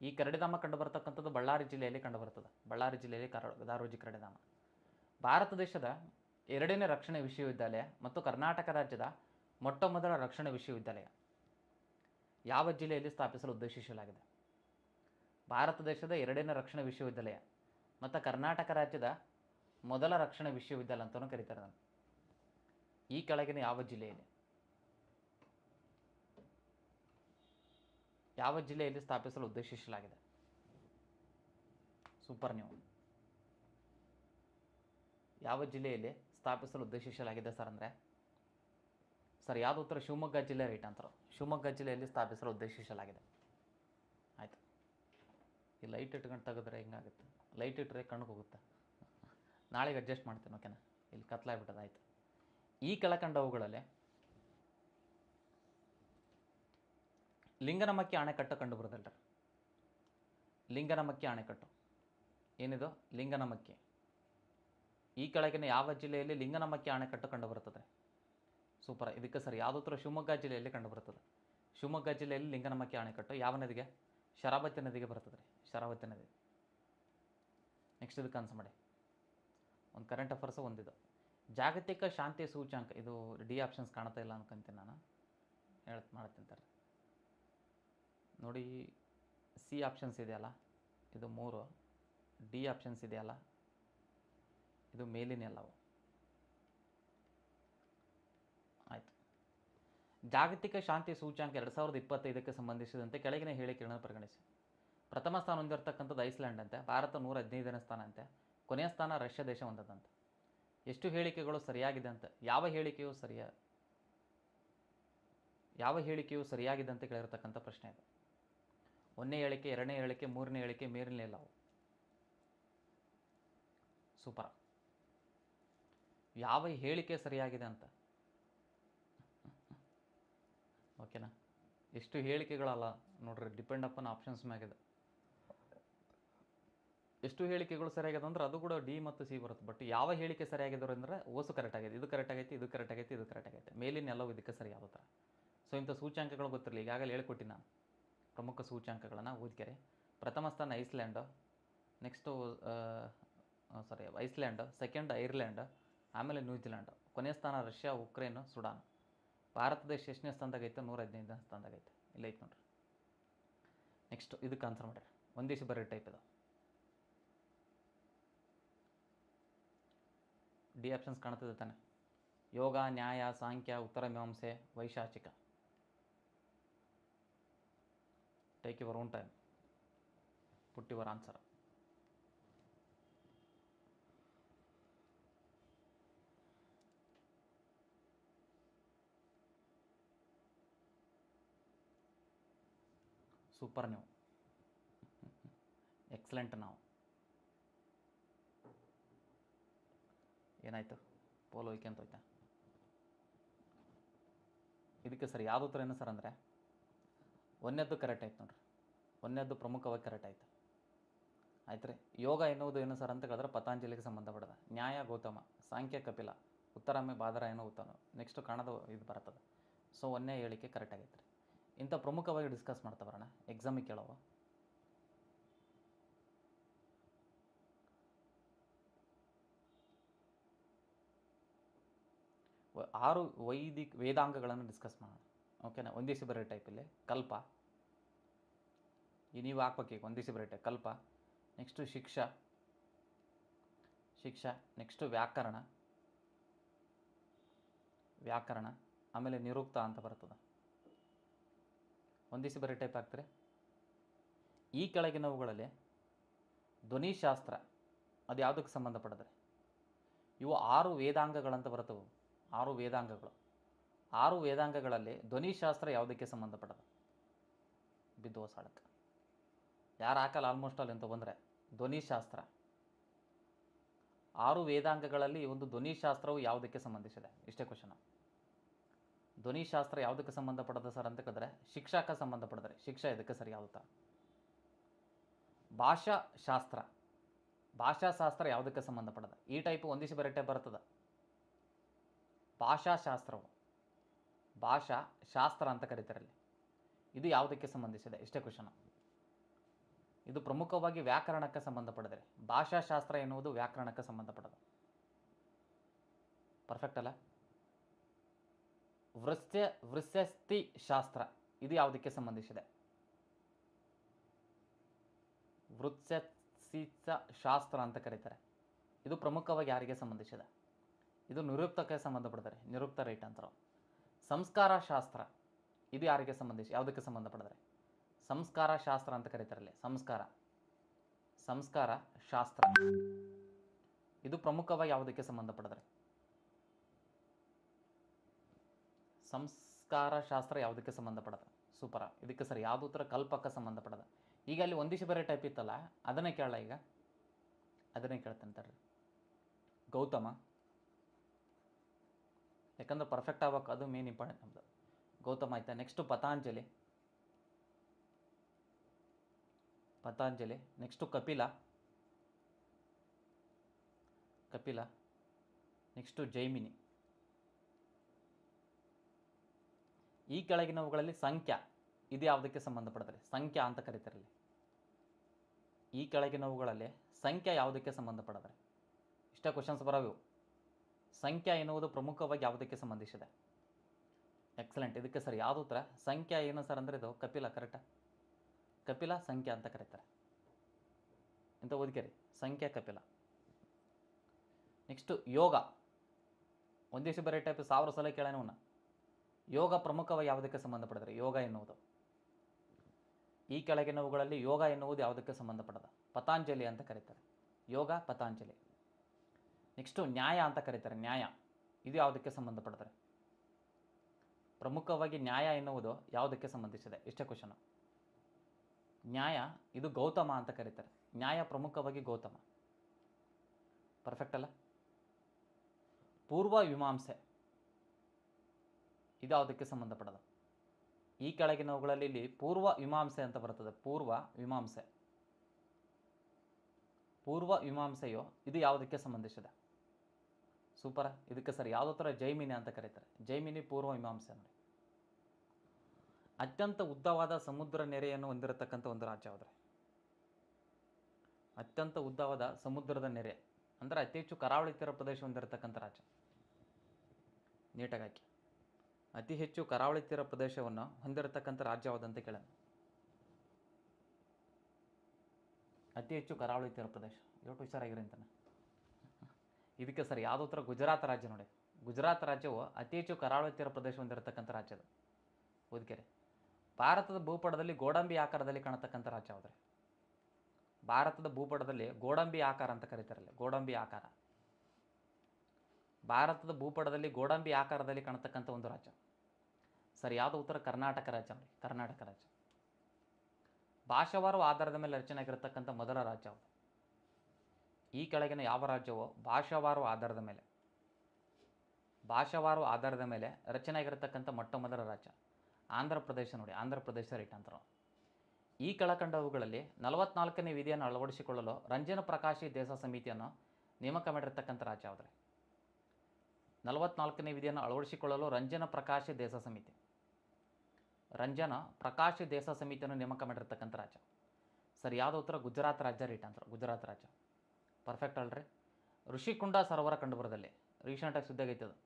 ಈ ಕರಡಿಧಾಮ ಕಂಡುಬರ್ತಕ್ಕಂಥದ್ದು ಬಳ್ಳಾರಿ ಜಿಲ್ಲೆಯಲ್ಲಿ ಕಂಡು ಬರ್ತದೆ. ಬಳ್ಳಾರಿ ಜಿಲ್ಲೆಯಲ್ಲಿ ಕರ, ದಾರೋಜಿ ಕರಡಿಧಾಮ ಭಾರತ ದೇಶದ ಎರಡನೇ ರಕ್ಷಣೆ ವಿಶ್ವವಿದ್ಯಾಲಯ ಮತ್ತು ಕರ್ನಾಟಕ ರಾಜ್ಯದ ಮೊಟ್ಟ ಮೊದಲ ರಕ್ಷಣೆ ವಿಶ್ವವಿದ್ಯಾಲಯ. ಯಾವ ಜಿಲ್ಲೆಯಲ್ಲಿ ಸ್ಥಾಪಿಸಲು ಉದ್ದೇಶಿಸಲಾಗಿದೆ? ಭಾರತ ದೇಶದ ಎರಡನೇ ರಕ್ಷಣಾ ವಿಶ್ವವಿದ್ಯಾಲಯ. ಮತ್ತು ಕರ್ನಾಟಕ ರಾಜ್ಯದ ಮೊದಲ ರಕ್ಷಣಾ ವಿಶ್ವವಿದ್ಯಾಲಯ ಅಂತಲೂ ಕರೀತಾರೆ ನಾನು ಈ ಕೆಳಗಿನ ಯಾವ ಜಿಲ್ಲೆಯಲ್ಲಿ? ಯಾವ ಜಿಲ್ಲೆಯಲ್ಲಿ ಸ್ಥಾಪಿಸಲು ಉದ್ದೇಶಿಸಲಾಗಿದೆ? ಸೂಪರ್ ನೀವು. ಯಾವ ಜಿಲ್ಲೆಯಲ್ಲಿ ಸ್ಥಾಪಿಸಲು ಉದ್ದೇಶಿಸಲಾಗಿದೆ ಸರ್ ಅಂದರೆ? ಸರ್ ಯಾವುದು ಉತ್ತರ? ಶಿವಮೊಗ್ಗ ಜಿಲ್ಲೆ ರೈಟ್ ಅಂತಾರೆ ಶಿವಮೊಗ್ಗ ಜಿಲ್ಲೆಯಲ್ಲಿ ಸ್ಥಾಪಿಸಲು ಉದ್ದೇಶಿಸಲಾಗಿದೆ. ಆಯಿತು. ಈ ಲೈಟ್ ಇಟ್ಕೊಂಡು ತೆಗೆದ್ರೆ ಹೆಂಗಾಗುತ್ತೆ? ಲೈಟ್ ಇಟ್ಟರೆ ಕಣ್ಣಿಗೆ ಹೋಗುತ್ತೆ. ನಾಳೆಗೆ ಅಡ್ಜಸ್ಟ್ ಮಾಡ್ತೀನಿ ಓಕೆನಾ ಇಲ್ಲಿ ಕತ್ಲಾಗ್ಬಿಟ್ಟದ, ಆಯಿತು. ಈ ಕೆಳಕಂಡವುಗಳಲ್ಲಿ ಲಿಂಗನಮಕ್ಕಿ ಅಣೆಕಟ್ಟು ಕಂಡು ಕಂಡುಬರೋದಲ್ರಿ ಲಿಂಗನಮಕ್ಕಿ ಅಣೆಕಟ್ಟು ಏನಿದು? ಲಿಂಗನಮಕ್ಕಿ. ಈ ಕೆಳಗಿನ ಯಾವ ಜಿಲ್ಲೆಯಲ್ಲಿ ಲಿಂಗನಮಕ್ಕಿ ಅಣೆಕಟ್ಟು ಕಂಡುಬರುತ್ತದೆ? ಸೂಪರ್ ಇದಕ್ಕೆ ಸರಿ. ಯಾವುದೋ ಉತ್ತರ ಶಿವಮೊಗ್ಗ ಜಿಲ್ಲೆಯಲ್ಲಿ ಕಂಡುಬರುತ್ತದೆ? ಶಿವಮೊಗ್ಗ ಜಿಲ್ಲೆಯಲ್ಲಿ ಲಿಂಗನಮಕ್ಕಿ ಅಣೆಕಟ್ಟು ಯಾವ ನದಿಗೆ? ಶರಾವತಿ ನದಿಗೆ ಬರ್ತದೆ ರೀ ಶರಾವತಿ ನದಿ. ನೆಕ್ಸ್ಟ್ ಇದು ಕನ್ಸ್ ಮಾಡಿ. ಒಂದು ಕರೆಂಟ್ ಅಫೇರ್ಸು ಒಂದಿದು ಜಾಗತಿಕ ಶಾಂತಿ ಸೂಚ್ಯಾಂಕ, ಇದು ಡಿ ಆಪ್ಷನ್ಸ್ ಕಾಣ್ತಾ ಇಲ್ಲ ಅನ್ಕೊಂತೀನಿ ನಾನು. ಹೇಳ್ತ ಮಾಡ್ತೀನಿ ನೋಡಿ ಸಿ ಆಪ್ಷನ್ಸ್ ಇದೆಯಲ್ಲ, ಇದು ಮೂರು. ಡಿ ಆಪ್ಷನ್ಸ್ ಇದೆಯಲ್ಲ, ಇದು ಮೇಲಿನ ಎಲ್ಲವು. ಆಯಿತು. ಜಾಗತಿಕ ಶಾಂತಿ ಸೂಚ್ಯಾಂಕ ಎರಡು ಸಾವಿರದ ಇಪ್ಪತ್ತೈದಕ್ಕೆ ಸಂಬಂಧಿಸಿದಂತೆ ಕೆಳಗಿನ ಹೇಳಿಕೆಗಳನ್ನು ಪರಿಗಣಿಸಿ. ಪ್ರಥಮ ಸ್ಥಾನ ಹೊಂದಿರತಕ್ಕಂಥದ್ದು ಐಸ್ಲ್ಯಾಂಡ್ ಅಂತೆ ಭಾರತ ನೂರ ಹದಿನೈದನೇ ಸ್ಥಾನ ಅಂತೆ. ಕೊನೆಯ ಸ್ಥಾನ ರಷ್ಯಾ ದೇಶ ಹೊಂದದಂತೆ. ಎಷ್ಟು ಹೇಳಿಕೆಗಳು ಸರಿಯಾಗಿದೆ ಅಂತ, ಯಾವ ಹೇಳಿಕೆಯು ಸರಿಯ, ಯಾವ ಹೇಳಿಕೆಯು ಸರಿಯಾಗಿದೆ ಅಂತ ಕೇಳಿರ್ತಕ್ಕಂಥ ಪ್ರಶ್ನೆ ಇದೆ. ಒಂದನೇ ಹೇಳಿಕೆ, ಎರಡನೇ ಹೇಳಿಕೆ, ಮೂರನೇ ಹೇಳಿಕೆ, ಮೇರಿನೇ ಇಲ್ಲ ಅವು ಸೂಪರ್. ಯಾವ ಹೇಳಿಕೆ ಸರಿಯಾಗಿದೆ ಅಂತ? ಓಕೆನಾ? ಎಷ್ಟು ಹೇಳಿಕೆಗಳಲ್ಲ ನೋಡ್ರಿ, ಡಿಪೆಂಡ್ ಅಪನ್ ಆಪ್ಷನ್ಸ್ ಮ್ಯಾಗಿದೆ. ಎಷ್ಟು ಹೇಳಿಕೆಗಳು ಸರಿಯಾಗಿದೆ ಅಂದ್ರೆ ಅದು ಕೂಡ ಡಿ ಮತ್ತು ಸಿ ಬರುತ್ತೆ. ಬಟ್ ಯಾವ ಹೇಳಿಕೆ ಸರಿಯಾಗಿದ್ರು ಅಂದ್ರೆ ಓಸು ಕರೆಕ್ಟ್ ಆಗಿದೆ ಇದು ಕರೆಕ್ಟ್ ಆಗೈತೆ, ಇದು ಕರೆಕ್ಟ್ ಆಗೈತೆ, ಇದು ಕರೆಕ್ಟ್ ಆಗೈತೆ. ಮೇಲಿನ ಎಲ್ಲವೂ ಇದಕ್ಕೆ ಉತ್ತರ ಸೊ ಇಂಥ ಸೂಚ್ಯಾಂಕಗಳು ಗೊತ್ತಿರಲಿ, ಈಗಾಗಲೇ ಹೇಳ್ಕೊಟ್ಟಿ ನಾನು ಪ್ರಮುಖ ಸೂಚ್ಯಾಂಕಗಳನ್ನು ಓದ್ಕೆರೆ ಪ್ರಥಮ ಸ್ಥಾನ Iceland next sorry Iceland second Ireland ಆಮೇಲೆ ನ್ಯೂಜಿಲ್ಯಾಂಡ್, ಕೊನೆಯ ಸ್ಥಾನ ರಷ್ಯಾ, ಉಕ್ರೇನ್, ಸುಡಾನ್. ಭಾರತ ದೇಶ ಎಷ್ಟನೇ ಸ್ಥಾನದಾಗೈತೆ ನೂರ ಹದಿನೈದನೇ ಸ್ಥಾನದಾಗೈತೆ ಇಲ್ಲ ಐತೆ ನೋಡ್ರಿ. ನೆಕ್ಸ್ಟ್ ಇದಕ್ಕೆ ಆನ್ಸರ್ ಮಾಡ್ರಿ. ಸಿ ಬರೀ ಟೈಪ್ ಇದು. ಡಿ ಆಪ್ಷನ್ಸ್ ಕಾಣ್ತದೆ ತಾನೆ. ಯೋಗ, ನ್ಯಾಯ, Samkhya, Uttara Mimamsa, ವೈಶಾಚಿಕ. Take your own time put your answer super ನೀವು ಎಕ್ಸಲೆಂಟ್ ನಾವು ಏನಾಯ್ತು? ಪೋಲೋ ಅಂತ ಹೋಯ್ತಾ? ಇದಕ್ಕೆ ಸರ್ ಯಾವ್ದು ಉತ್ತರ ಏನು ಸರ್ ಅಂದರೆ? ಒಂದೇದ್ದು ಕರೆಕ್ಟ್ ಆಯ್ತು ನೋಡ್ರಿ. ಒಂದೇದ್ದು ಪ್ರಮುಖವಾಗಿ ಕರೆಕ್ಟ್ ಆಯ್ತು. ಆಯ್ತು ರೀ. ಯೋಗ ಎನ್ನುವುದು ಏನು ಸರ್ ಅಂತ ಕೇಳಿದ್ರೆ ಪತಾಂಜಲಿಗೆ ಸಂಬಂಧಪಡದ. ನ್ಯಾಯ, ಗೌತಮ. ಸಾಂಖ್ಯ, ಕಪಿಲ. ಉತ್ತರಾಮೆ ಏನೋ ಉತ್ತಮ ನೆಕ್ಸ್ಟ್ ಕಾಣದ ಇದು ಬರ್ತದೆ. ಸೊ ಒಂದೇ ಹೇಳಿಕೆ ಕರೆಕ್ಟ್ ಆಗೈತೆ ರೀ. ಇಂಥ ಪ್ರಮುಖವಾಗಿ ಡಿಸ್ಕಸ್ ಮಾಡ್ತಾ ಬರೋಣ. ಎಕ್ಸಾಮಿಗೆ ಕೇಳೋವ. ಆರು ವೈದಿಕ ವೇದಾಂಗಗಳನ್ನು ಡಿಸ್ಕಸ್ ಮಾಡೋಣ. ಓಕೆನಾ ಒಂದಿಸಿ ಬರೋ ಟೈಪಲ್ಲಿ ಕಲ್ಪ. ಈ ನೀವು ಹಾಕ್ಬೇಕು ಈಗ ಒಂದಿಸಿ ಬರೋ ಟೈಪ್ ಕಲ್ಪ. ನೆಕ್ಸ್ಟು ಶಿಕ್ಷಾ. ಶಿಕ್ಷಾ. ನೆಕ್ಸ್ಟು ವ್ಯಾಕರಣ. ವ್ಯಾಕರಣ. ಆಮೇಲೆ ನಿರುಕ್ತ ಅಂತ ಬರ್ತದೆ. ಒಂದಿಸಿ ಬರೀ ಟೈಪ್ ಹಾಕ್ತಾರೆ. ಈ ಕೆಳಗಿನವುಗಳಲ್ಲಿ ಧ್ವನಿಶಾಸ್ತ್ರ ಅದು ಯಾವುದಕ್ಕೆ ಸಂಬಂಧಪಟ್ಟಿದ್ರೆ ಇವು ಆರು ವೇದಾಂಗಗಳಂತ ಬರ್ತವೆ. ಆರು ವೇದಾಂಗಗಳು. ಆರು ವೇದಾಂಗಗಳಲ್ಲಿ ಧ್ವನಿಶಾಸ್ತ್ರ ಯಾವುದಕ್ಕೆ ಸಂಬಂಧಪಟ್ಟದ ಬಿದ್ದುವ ಸಾಳಕ್ಕೆ ಯಾರು ಹಾಕಲ್ಲ ಆಲ್ಮೋಸ್ಟ್ ಅಲ್ಲಿ ಅಂತ ಬಂದರೆ? ಧ್ವನಿಶಾಸ್ತ್ರ ಆರು ವೇದಾಂಗಗಳಲ್ಲಿ ಒಂದು ಧ್ವನಿಶಾಸ್ತ್ರವು ಯಾವುದಕ್ಕೆ ಸಂಬಂಧಿಸಿದೆ? ಇಷ್ಟೇ ಕ್ವಶನ್ ಧ್ವನಿಶಾಸ್ತ್ರ ಯಾವುದಕ್ಕೆ ಸಂಬಂಧಪಡದ ಸರ್ ಅಂತ ಕದ್ರೆ ಶಿಕ್ಷಕ ಸಂಬಂಧಪಡಿದ್ರೆ ಶಿಕ್ಷಾ ಇದಕ್ಕೆ ಸರಿ ಯಾವ್ದು ಭಾಷಾಶಾಸ್ತ್ರ ಭಾಷಾಶಾಸ್ತ್ರ ಯಾವುದಕ್ಕೆ ಸಂಬಂಧಪಡದ ಈ ಟೈಪ್ ಒಂದಿಷ್ಟು ಬರಟ್ಟೆ ಬರ್ತದೆ. ಭಾಷಾಶಾಸ್ತ್ರವು. ಭಾಷಾ ಶಾಸ್ತ್ರ ಅಂತ ಕರೀತಾರಲ್ಲಿ ಇದು ಯಾವುದಕ್ಕೆ ಸಂಬಂಧಿಸಿದೆ? ಇಷ್ಟೇ ಕ್ವಶನ್ ಇದು ಪ್ರಮುಖವಾಗಿ ವ್ಯಾಕರಣಕ್ಕೆ ಸಂಬಂಧಪಡೆದರೆ ಭಾಷಾಶಾಸ್ತ್ರ ಎನ್ನುವುದು ವ್ಯಾಕರಣಕ್ಕೆ ಸಂಬಂಧಪಡದು. ಪರ್ಫೆಕ್ಟ್ ಅಲ್ಲ? ವೃತ್ಯ ವೃತ್ಯಸ್ಥಿ ಶಾಸ್ತ್ರ. ಇದು ಯಾವುದಕ್ಕೆ ಸಂಬಂಧಿಸಿದೆ? ವೃತ್ಯಸ್ಥಿತ ಶಾಸ್ತ್ರ ಅಂತ ಕರೀತಾರೆ. ಇದು ಪ್ರಮುಖವಾಗಿ ಯಾರಿಗೆ ಸಂಬಂಧಿಸಿದೆ? ಇದು ನಿರುಕ್ತಕ್ಕೆ ಸಂಬಂಧಪಡ್ತಾರೆ, ನಿರುಕ್ತ ರೈಟ್ ಅಂತಾರೆ ಸಂಸ್ಕಾರ ಶಾಸ್ತ್ರ, ಇದು ಯಾರಿಗೆ ಸಂಬಂಧಿಸಿ, ಯಾವುದಕ್ಕೆ ಸಂಬಂಧಪಡ್ತಾರೆ? ಸಂಸ್ಕಾರ ಶಾಸ್ತ್ರ ಅಂತ ಕರೀತಾರಲ್ಲಿ ಸಂಸ್ಕಾರ. ಸಂಸ್ಕಾರ ಶಾಸ್ತ್ರ. ಇದು ಪ್ರಮುಖವಾಗಿ ಯಾವುದಕ್ಕೆ ಸಂಬಂಧಪಡ್ತಾರೆ? ಸಂಸ್ಕಾರ ಶಾಸ್ತ್ರ ಯಾವುದಕ್ಕೆ ಸಂಬಂಧಪಡದ? ಸೂಪರ. ಇದಕ್ಕೆ ಸರಿ, ಯಾವುದು ಉತ್ತರ ಕಲ್ಪಕ್ಕೆ ಸಂಬಂಧಪಡದ? ಈಗ ಅಲ್ಲಿ ಒಂದಿಷ್ಟು ಬೇರೆ ಟೈಪ್ ಇತ್ತಲ್ಲ, ಅದನ್ನೇ ಕೇಳಲ್ಲ ಈಗ? ಅದನ್ನೇ ಕೇಳ್ತೇನೆ ಗೌತಮ. ಯಾಕಂದ್ರೆ ಪರ್ಫೆಕ್ಟ್ ಆಗ್ಬೇಕು, ಅದು ಮೇನ್ ಇಂಪಾರ್ಟೆಂಟ್ ನಮ್ದು. ಗೌತಮ್ ಆಯ್ತಾ? Next Patanjali. Patanjali. Next Kapila. Kapila. Next Jaimini. ಈ ಕೆಳಗಿನವುಗಳಲ್ಲಿ ಸಂಖ್ಯಾ, ಇದು ಯಾವುದಕ್ಕೆ ಸಂಬಂಧಪಡ್ತಾರೆ? ಸಂಖ್ಯಾ ಅಂತ ಕರೀತಾರೆ ಇಲ್ಲಿ. ಈ ಕೆಳಗಿನವುಗಳಲ್ಲಿ ಸಂಖ್ಯಾ ಯಾವುದಕ್ಕೆ ಸಂಬಂಧಪಡ್ತಾರೆ? ಇಷ್ಟ ಕ್ವಶನ್ಸ್ ಬರವು ಸಂಖ್ಯಾ ಎನ್ನುವುದು ಪ್ರಮುಖವಾಗಿ ಯಾವುದಕ್ಕೆ ಸಂಬಂಧಿಸಿದೆ? ಎಕ್ಸಲೆಂಟ್ ಇದಕ್ಕೆ ಸರ್. ಯಾವುದು ಉತ್ತರ? ಸಂಖ್ಯಾ ಏನು ಸರ್ ಅಂದರೆ ಇದು? ಕಪಿಲ ಕರೆಕ್ಟ ಕಪಿಲ, ಸಂಖ್ಯಾ ಅಂತ ಕರೀತಾರೆ. ಅಂತ ಓದಿಕೆರಿ? ಸಂಖ್ಯಾ, ಕಪಿಲ. ನೆಕ್ಸ್ಟು ಯೋಗ. ಒಂದಿಷ್ಟು ಬೇರೆ ಟೈಪ್ ಸಾವಿರ ಸಲ ಕೇಳೋಣ ಯೋಗ ಪ್ರಮುಖವಾಗಿ ಯಾವುದಕ್ಕೆ ಸಂಬಂಧಪಡಿದ್ರೆ? ಯೋಗ ಎನ್ನುವುದು. ಈ ಕೆಳಗಿನವುಗಳಲ್ಲಿ ಯೋಗ ಎನ್ನುವುದು ಯಾವುದಕ್ಕೆ ಸಂಬಂಧಪಡದ? ಪತಾಂಜಲಿ ಅಂತ ಕರೀತಾರೆ. ಯೋಗ, ಪತಾಂಜಲಿ. ನೆಕ್ಸ್ಟು ನ್ಯಾಯ ಅಂತ ಕರೀತಾರೆ, ನ್ಯಾಯ. ಇದು ಯಾವುದಕ್ಕೆ ಸಂಬಂಧಪಡ್ತಾರೆ? ಪ್ರಮುಖವಾಗಿ ನ್ಯಾಯ ಎನ್ನುವುದು ಯಾವುದಕ್ಕೆ ಸಂಬಂಧಿಸಿದೆ? ಇಷ್ಟೇ ಕ್ವಶನು ನ್ಯಾಯ, ಇದು ಗೌತಮ ಅಂತ ಕರೀತಾರೆ. ನ್ಯಾಯ ಪ್ರಮುಖವಾಗಿ ಗೌತಮ. ಪರ್ಫೆಕ್ಟ್ ಅಲ್ಲ? ಪೂರ್ವ ಮೀಮಾಂಸೆ ಇದು ಯಾವುದಕ್ಕೆ ಸಂಬಂಧಪಡದ? ಈ ಕೆಳಗಿನವುಗಳಲ್ಲಿ ಇಲ್ಲಿ ಪೂರ್ವ ಮೀಮಾಂಸೆ ಅಂತ ಬರ್ತದೆ. ಪೂರ್ವ ಮೀಮಾಂಸೆ ಪೂರ್ವ ಮೀಮಾಂಸೆಯು ಇದು ಯಾವುದಕ್ಕೆ ಸಂಬಂಧಿಸಿದೆ? ಸೂಪರ. ಇದಕ್ಕೆ ಸರ್ ಯಾವುದೋ ಥರ ಜೈಮಿನಿ ಅಂತ ಕರೀತಾರೆ. ಜೈಮಿನಿ ಪೂರ್ವ ಮೀಮಾಂಸೆ ನೋಡಿ. ಅತ್ಯಂತ ಉದ್ದವಾದ ಸಮುದ್ರ ನೆರೆಯನ್ನು ಹೊಂದಿರತಕ್ಕಂಥ ಒಂದು ರಾಜ್ಯ ಯಾವುದ್ರೆ? ಅತ್ಯಂತ ಉದ್ದವಾದ ಸಮುದ್ರದ ನೆರೆ. ಅಂದರೆ ಅತಿ ಹೆಚ್ಚು ಕರಾವಳಿ ತೀರ ಪ್ರದೇಶ ಹೊಂದಿರತಕ್ಕಂಥ ರಾಜ್ಯ. ನೀಟಾಗಿ ಹಾಕಿ. ಅತಿ ಹೆಚ್ಚು ಕರಾವಳಿ ತೀರ ಪ್ರದೇಶವನ್ನು ಹೊಂದಿರತಕ್ಕಂಥ ರಾಜ್ಯ ಅಂತ ಕೇಳೋಣ. ಅತಿ ಹೆಚ್ಚು ಕರಾವಳಿ ತೀರ ಪ್ರದೇಶ. ಇವತ್ತು ಹುಷಾರಾಗಿರಿ ಅಂತಾನೆ. ಇದಕ್ಕೆ ಸರ್ ಯಾವುದೋ ಥರ ಗುಜರಾತ್ ರಾಜ್ಯ ನೋಡಿ. ಗುಜರಾತ್ ರಾಜ್ಯವು ಅತಿ ಹೆಚ್ಚು ಕರಾವಳಿ ತೀರ ಪ್ರದೇಶ ಹೊಂದಿರತಕ್ಕಂಥ ರಾಜ್ಯ ಅದು. ಭಾರತದ ಭೂಪಟದಲ್ಲಿ ಗೋಡಂಬಿ ಆಕಾರದಲ್ಲಿ ಕಾಣತಕ್ಕಂಥ ರಾಜ್ಯ ಯಾವುದ್ರಿ? ಭಾರತದ ಭೂಪಟದಲ್ಲಿ ಗೋಡಂಬಿ ಆಕಾರ ಅಂತ ಕರೀತಾರಲ್ಲ, ಗೋಡಂಬಿ ಆಕಾರ. ಭಾರತದ ಭೂಪಟದಲ್ಲಿ ಗೋಡಂಬಿ ಆಕಾರದಲ್ಲಿ ಕಾಣತಕ್ಕಂಥ ಒಂದು ರಾಜ್ಯ. ಸರ್ ಯಾವುದು ಉತ್ತರ? ಕರ್ನಾಟಕ ರಾಜ್ಯ ಕರ್ನಾಟಕ ರಾಜ್ಯ. ಭಾಷಾವಾರು ಆಧಾರದ ಮೇಲೆ ರಚನೆ ಆಗಿರತಕ್ಕಂಥ ಮೊದಲ ರಾಜ್ಯ ಯಾವುದು? ಈ ಕೆಳಗಿನ ಯಾವ ರಾಜ್ಯವು ಭಾಷಾವಾರು ಆಧಾರದ ಮೇಲೆ. ಭಾಷಾವಾರು ಆಧಾರದ ಮೇಲೆ ರಚನೆ ಆಗಿರತಕ್ಕಂಥ ಮೊಟ್ಟ ಮೊದಲ ರಾಜ್ಯ. ಆಂಧ್ರ ಪ್ರದೇಶ ನೋಡಿ, ಆಂಧ್ರ ಪ್ರದೇಶ ರೈಟ್ ಈ ಕೆಳಕಂಡವುಗಳಲ್ಲಿ ನಲವತ್ನಾಲ್ಕನೇ ವಿಧಿಯನ್ನು ಅಳವಡಿಸಿಕೊಳ್ಳಲು ರಂಜನ ಪ್ರಕಾಶಿ ದೇಶ ಸಮಿತಿಯನ್ನು ನೇಮಕ ಮಾಡಿರತಕ್ಕಂಥ ರಾಜ್ಯ ಯಾವುದ್ರಿ? ನಲವತ್ನಾಲ್ಕನೇ ವಿಧಿಯನ್ನು ಅಳವಡಿಸಿಕೊಳ್ಳಲು ರಂಜನ ಪ್ರಕಾಶಿ ದೇಶ ಸಮಿತಿ. ರಂಜನ ಪ್ರಕಾಶಿ ದೇಶ ಸಮಿತಿಯನ್ನು ನೇಮಕ ಮಾಡಿರ್ತಕ್ಕಂಥ ರಾಜ್ಯ. ಸರ್, ಯಾವುದೋ ಉತ್ತರ? ಗುಜರಾತ್ ರಾಜ್ಯ ರೈಟ್ ಅಂತರು ಗುಜರಾತ್ ರಾಜ್ಯ. ಪರ್ಫೆಕ್ಟ್ ಅಲ್ರಿ. ಋಷಿಕುಂಡ ಸರೋವರ ಕಂಡುಬರದಲ್ಲಿ. ರೀಸೆಂಟಾಗಿ ಸುದ್ದಿಯಾಗೈತೆ ಅದು.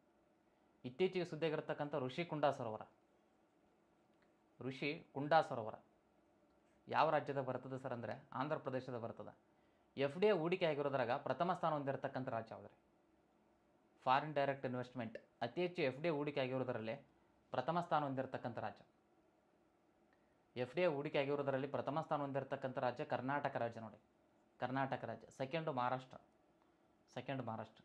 ಇತ್ತೀಚೆಗೆ ಸುದ್ದಿಯಾಗಿರ್ತಕ್ಕಂಥ ಋಷಿಕುಂಡ ಸರೋವರ. ಋಷಿ ಕುಂಡ ಸರೋವರ. ಯಾವ ರಾಜ್ಯದ ಬರ್ತದೆ ಸರ್ ಅಂದರೆ ಆಂಧ್ರ ಪ್ರದೇಶದ ಬರ್ತದೆ. ಎಫ್ ಡಿ ಎ ಹೂಡಿಕೆ ಆಗಿರೋದ್ರಾಗ ಪ್ರಥಮ ಸ್ಥಾನ ಹೊಂದಿರತಕ್ಕಂಥ ರಾಜ್ಯ ಯಾವುದ್ರಿ? ಫಾರಿನ್ ಡೈರೆಕ್ಟ್ ಇನ್ವೆಸ್ಟ್ಮೆಂಟ್ ಅತಿ ಹೆಚ್ಚು ಎಫ್ ಡಿ ಎ ಹೂಡಿಕೆ ಆಗಿರೋದರಲ್ಲಿ ಪ್ರಥಮ ಸ್ಥಾನ ಹೊಂದಿರತಕ್ಕಂಥ ರಾಜ್ಯ. ಎಫ್ ಡಿ ಎ ಹೂಡಿಕೆ ಆಗಿರೋದರಲ್ಲಿ ಪ್ರಥಮ ಸ್ಥಾನ ಹೊಂದಿರತಕ್ಕಂಥ ರಾಜ್ಯ ಕರ್ನಾಟಕ ರಾಜ್ಯ ನೋಡಿ. ಕರ್ನಾಟಕ ರಾಜ್ಯ ಸೆಕೆಂಡು ಮಹಾರಾಷ್ಟ್ರ ಸೆಕೆಂಡ್ ಮಹಾರಾಷ್ಟ್ರ.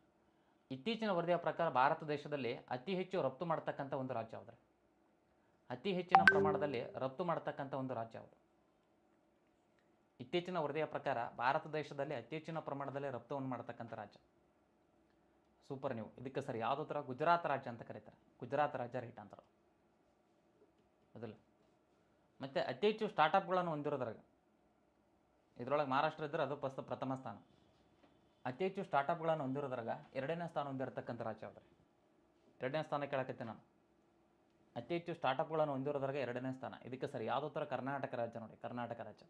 ಇತ್ತೀಚಿನ ವರದಿಯ ಪ್ರಕಾರ ಭಾರತ ದೇಶದಲ್ಲಿ ಅತಿ ಹೆಚ್ಚು ರಫ್ತು ಮಾಡ್ತಕ್ಕಂಥ ಒಂದು ರಾಜ್ಯ ಯಾವುದ್ರಿ? ಅತಿ ಹೆಚ್ಚಿನ ಪ್ರಮಾಣದಲ್ಲಿ ರಫ್ತು ಮಾಡ್ತಕ್ಕಂಥ ಒಂದು ರಾಜ್ಯ ಯಾವುದು? ಇತ್ತೀಚಿನ ವರದಿಯ ಪ್ರಕಾರ ಭಾರತ ದೇಶದಲ್ಲಿ ಅತಿ ಹೆಚ್ಚಿನ ಪ್ರಮಾಣದಲ್ಲಿ ರಫ್ತುವನ್ನು ಮಾಡ್ತಕ್ಕಂಥ ರಾಜ್ಯ. ಸೂಪರ್ ನೀವು. ಇದಕ್ಕೆ ಸರಿ ಯಾವುದೋ ಥರ ಗುಜರಾತ್ ರಾಜ್ಯ ಅಂತ ಕರೀತಾರೆ. ಗುಜರಾತ್ ರಾಜ್ಯ ರೈಟ್ ಅಂತಾರೆ ಅದಲ್ಲ ಮತ್ತು ಅತಿ ಹೆಚ್ಚು ಸ್ಟಾರ್ಟಪ್ಗಳನ್ನು ಹೊಂದಿರೋದ್ರಾಗ ಇದರೊಳಗೆ ಮಹಾರಾಷ್ಟ್ರ ಇದ್ದರೆ ಅದು ಫಸ್ಟ್ ಪ್ರಥಮ ಸ್ಥಾನ. ಅತಿ ಹೆಚ್ಚು ಸ್ಟಾರ್ಟಪ್ಗಳನ್ನು ಹೊಂದಿರೋದ್ರಾಗ ಎರಡನೇ ಸ್ಥಾನ ಹೊಂದಿರತಕ್ಕಂಥ ರಾಜ್ಯ ಯಾವ್ದು ಎರಡನೇ ಸ್ಥಾನ ಕೇಳಕತ್ತೆ ನಾನು. ಅತಿ ಹೆಚ್ಚು ಸ್ಟಾರ್ಟಪ್ಗಳನ್ನು ಹೊಂದಿರೋದ್ರಾಗ ಎರಡನೇ ಸ್ಥಾನ. ಇದಕ್ಕೆ ಸರಿ, ಯಾವುದೋ ಥರ ಕರ್ನಾಟಕ ರಾಜ್ಯ ನೋಡಿ, ಕರ್ನಾಟಕ ರಾಜ್ಯ.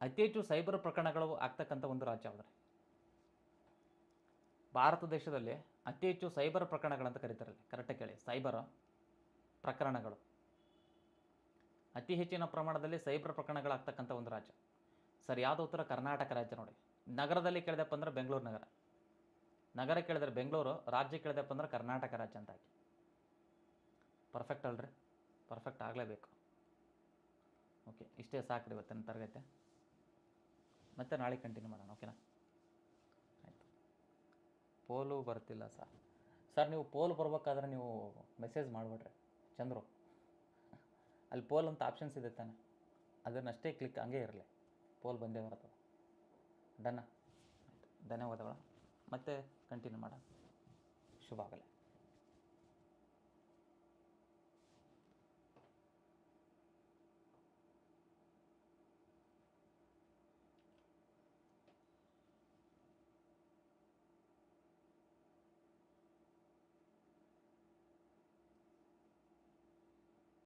ಅತಿ ಹೆಚ್ಚು ಸೈಬರ್ ಪ್ರಕರಣಗಳು ಆಗ್ತಕ್ಕಂಥ ಒಂದು ರಾಜ್ಯ ಯಾವ್ದು ಭಾರತ ದೇಶದಲ್ಲಿ ಅತಿ ಹೆಚ್ಚು ಸೈಬರ್ ಪ್ರಕರಣಗಳಂತ ಕರೀತಾರಲ್ಲಿ ಕರೆಕ್ಟಾಗಿ ಕೇಳಿ. ಸೈಬರ್ ಪ್ರಕರಣಗಳು. ಅತಿ ಹೆಚ್ಚಿನ ಪ್ರಮಾಣದಲ್ಲಿ ಸೈಬರ್ ಪ್ರಕರಣಗಳಾಗ್ತಕ್ಕಂಥ ಒಂದು ರಾಜ್ಯ. ಸರ್, ಯಾವುದು ಉತ್ತರ? ಕರ್ನಾಟಕ ರಾಜ್ಯ ನೋಡಿ. ನಗರದಲ್ಲಿ ಕೇಳಿದಪ್ಪ ಅಂದ್ರೆ ಬೆಂಗಳೂರು ನಗರ. ನಗರ ಕೇಳಿದ್ರೆ ಬೆಂಗಳೂರು, ರಾಜ್ಯ ಕೇಳಿದಪ್ಪ ಅಂದ್ರೆ ಕರ್ನಾಟಕ ರಾಜ್ಯ ಅಂತ ಹಾಕಿ. ಪರ್ಫೆಕ್ಟ್ ಅಲ್ರಿ. ಪರ್ಫೆಕ್ಟ್ ಆಗಲೇಬೇಕು. ಓಕೆ ಇಷ್ಟೇ ಸಾಕ್ರಿ ಇವತ್ತಿನ ತರಗತಿ. ಮತ್ತೆ ನಾಳೆ ಕಂಟಿನ್ಯೂ ಮಾಡೋಣ ಓಕೆನಾ ಆಯಿತು. ಪೋಲು ಬರ್ತಿಲ್ಲ ಸರ್. ಸರ್, ನೀವು ಪೋಲು ಬರ್ಬೇಕಾದ್ರೆ ನೀವು ಮೆಸೇಜ್ ಮಾಡಿಬಿಡ್ರಿ. ಚಂದ್ರು. ಅಲ್ಲಿ ಪೋಲ್ ಅಂತ ಆಪ್ಷನ್ಸ್ ಇದೆ ತಾನೆ. ಅದನ್ನಷ್ಟೇ ಕ್ಲಿಕ್ ಹಂಗೆ ಇರಲಿ. ಪೋಲ್ ಬಂದೇ ಬರ್ತದೆ. ಡನ್ನ ಧನ್ಯವಾದಗಳು. ಮತ್ತೆ ಕಂಟಿನ್ಯೂ ಮಾಡೋಣ ಶುಭ ಆಗಲಿ.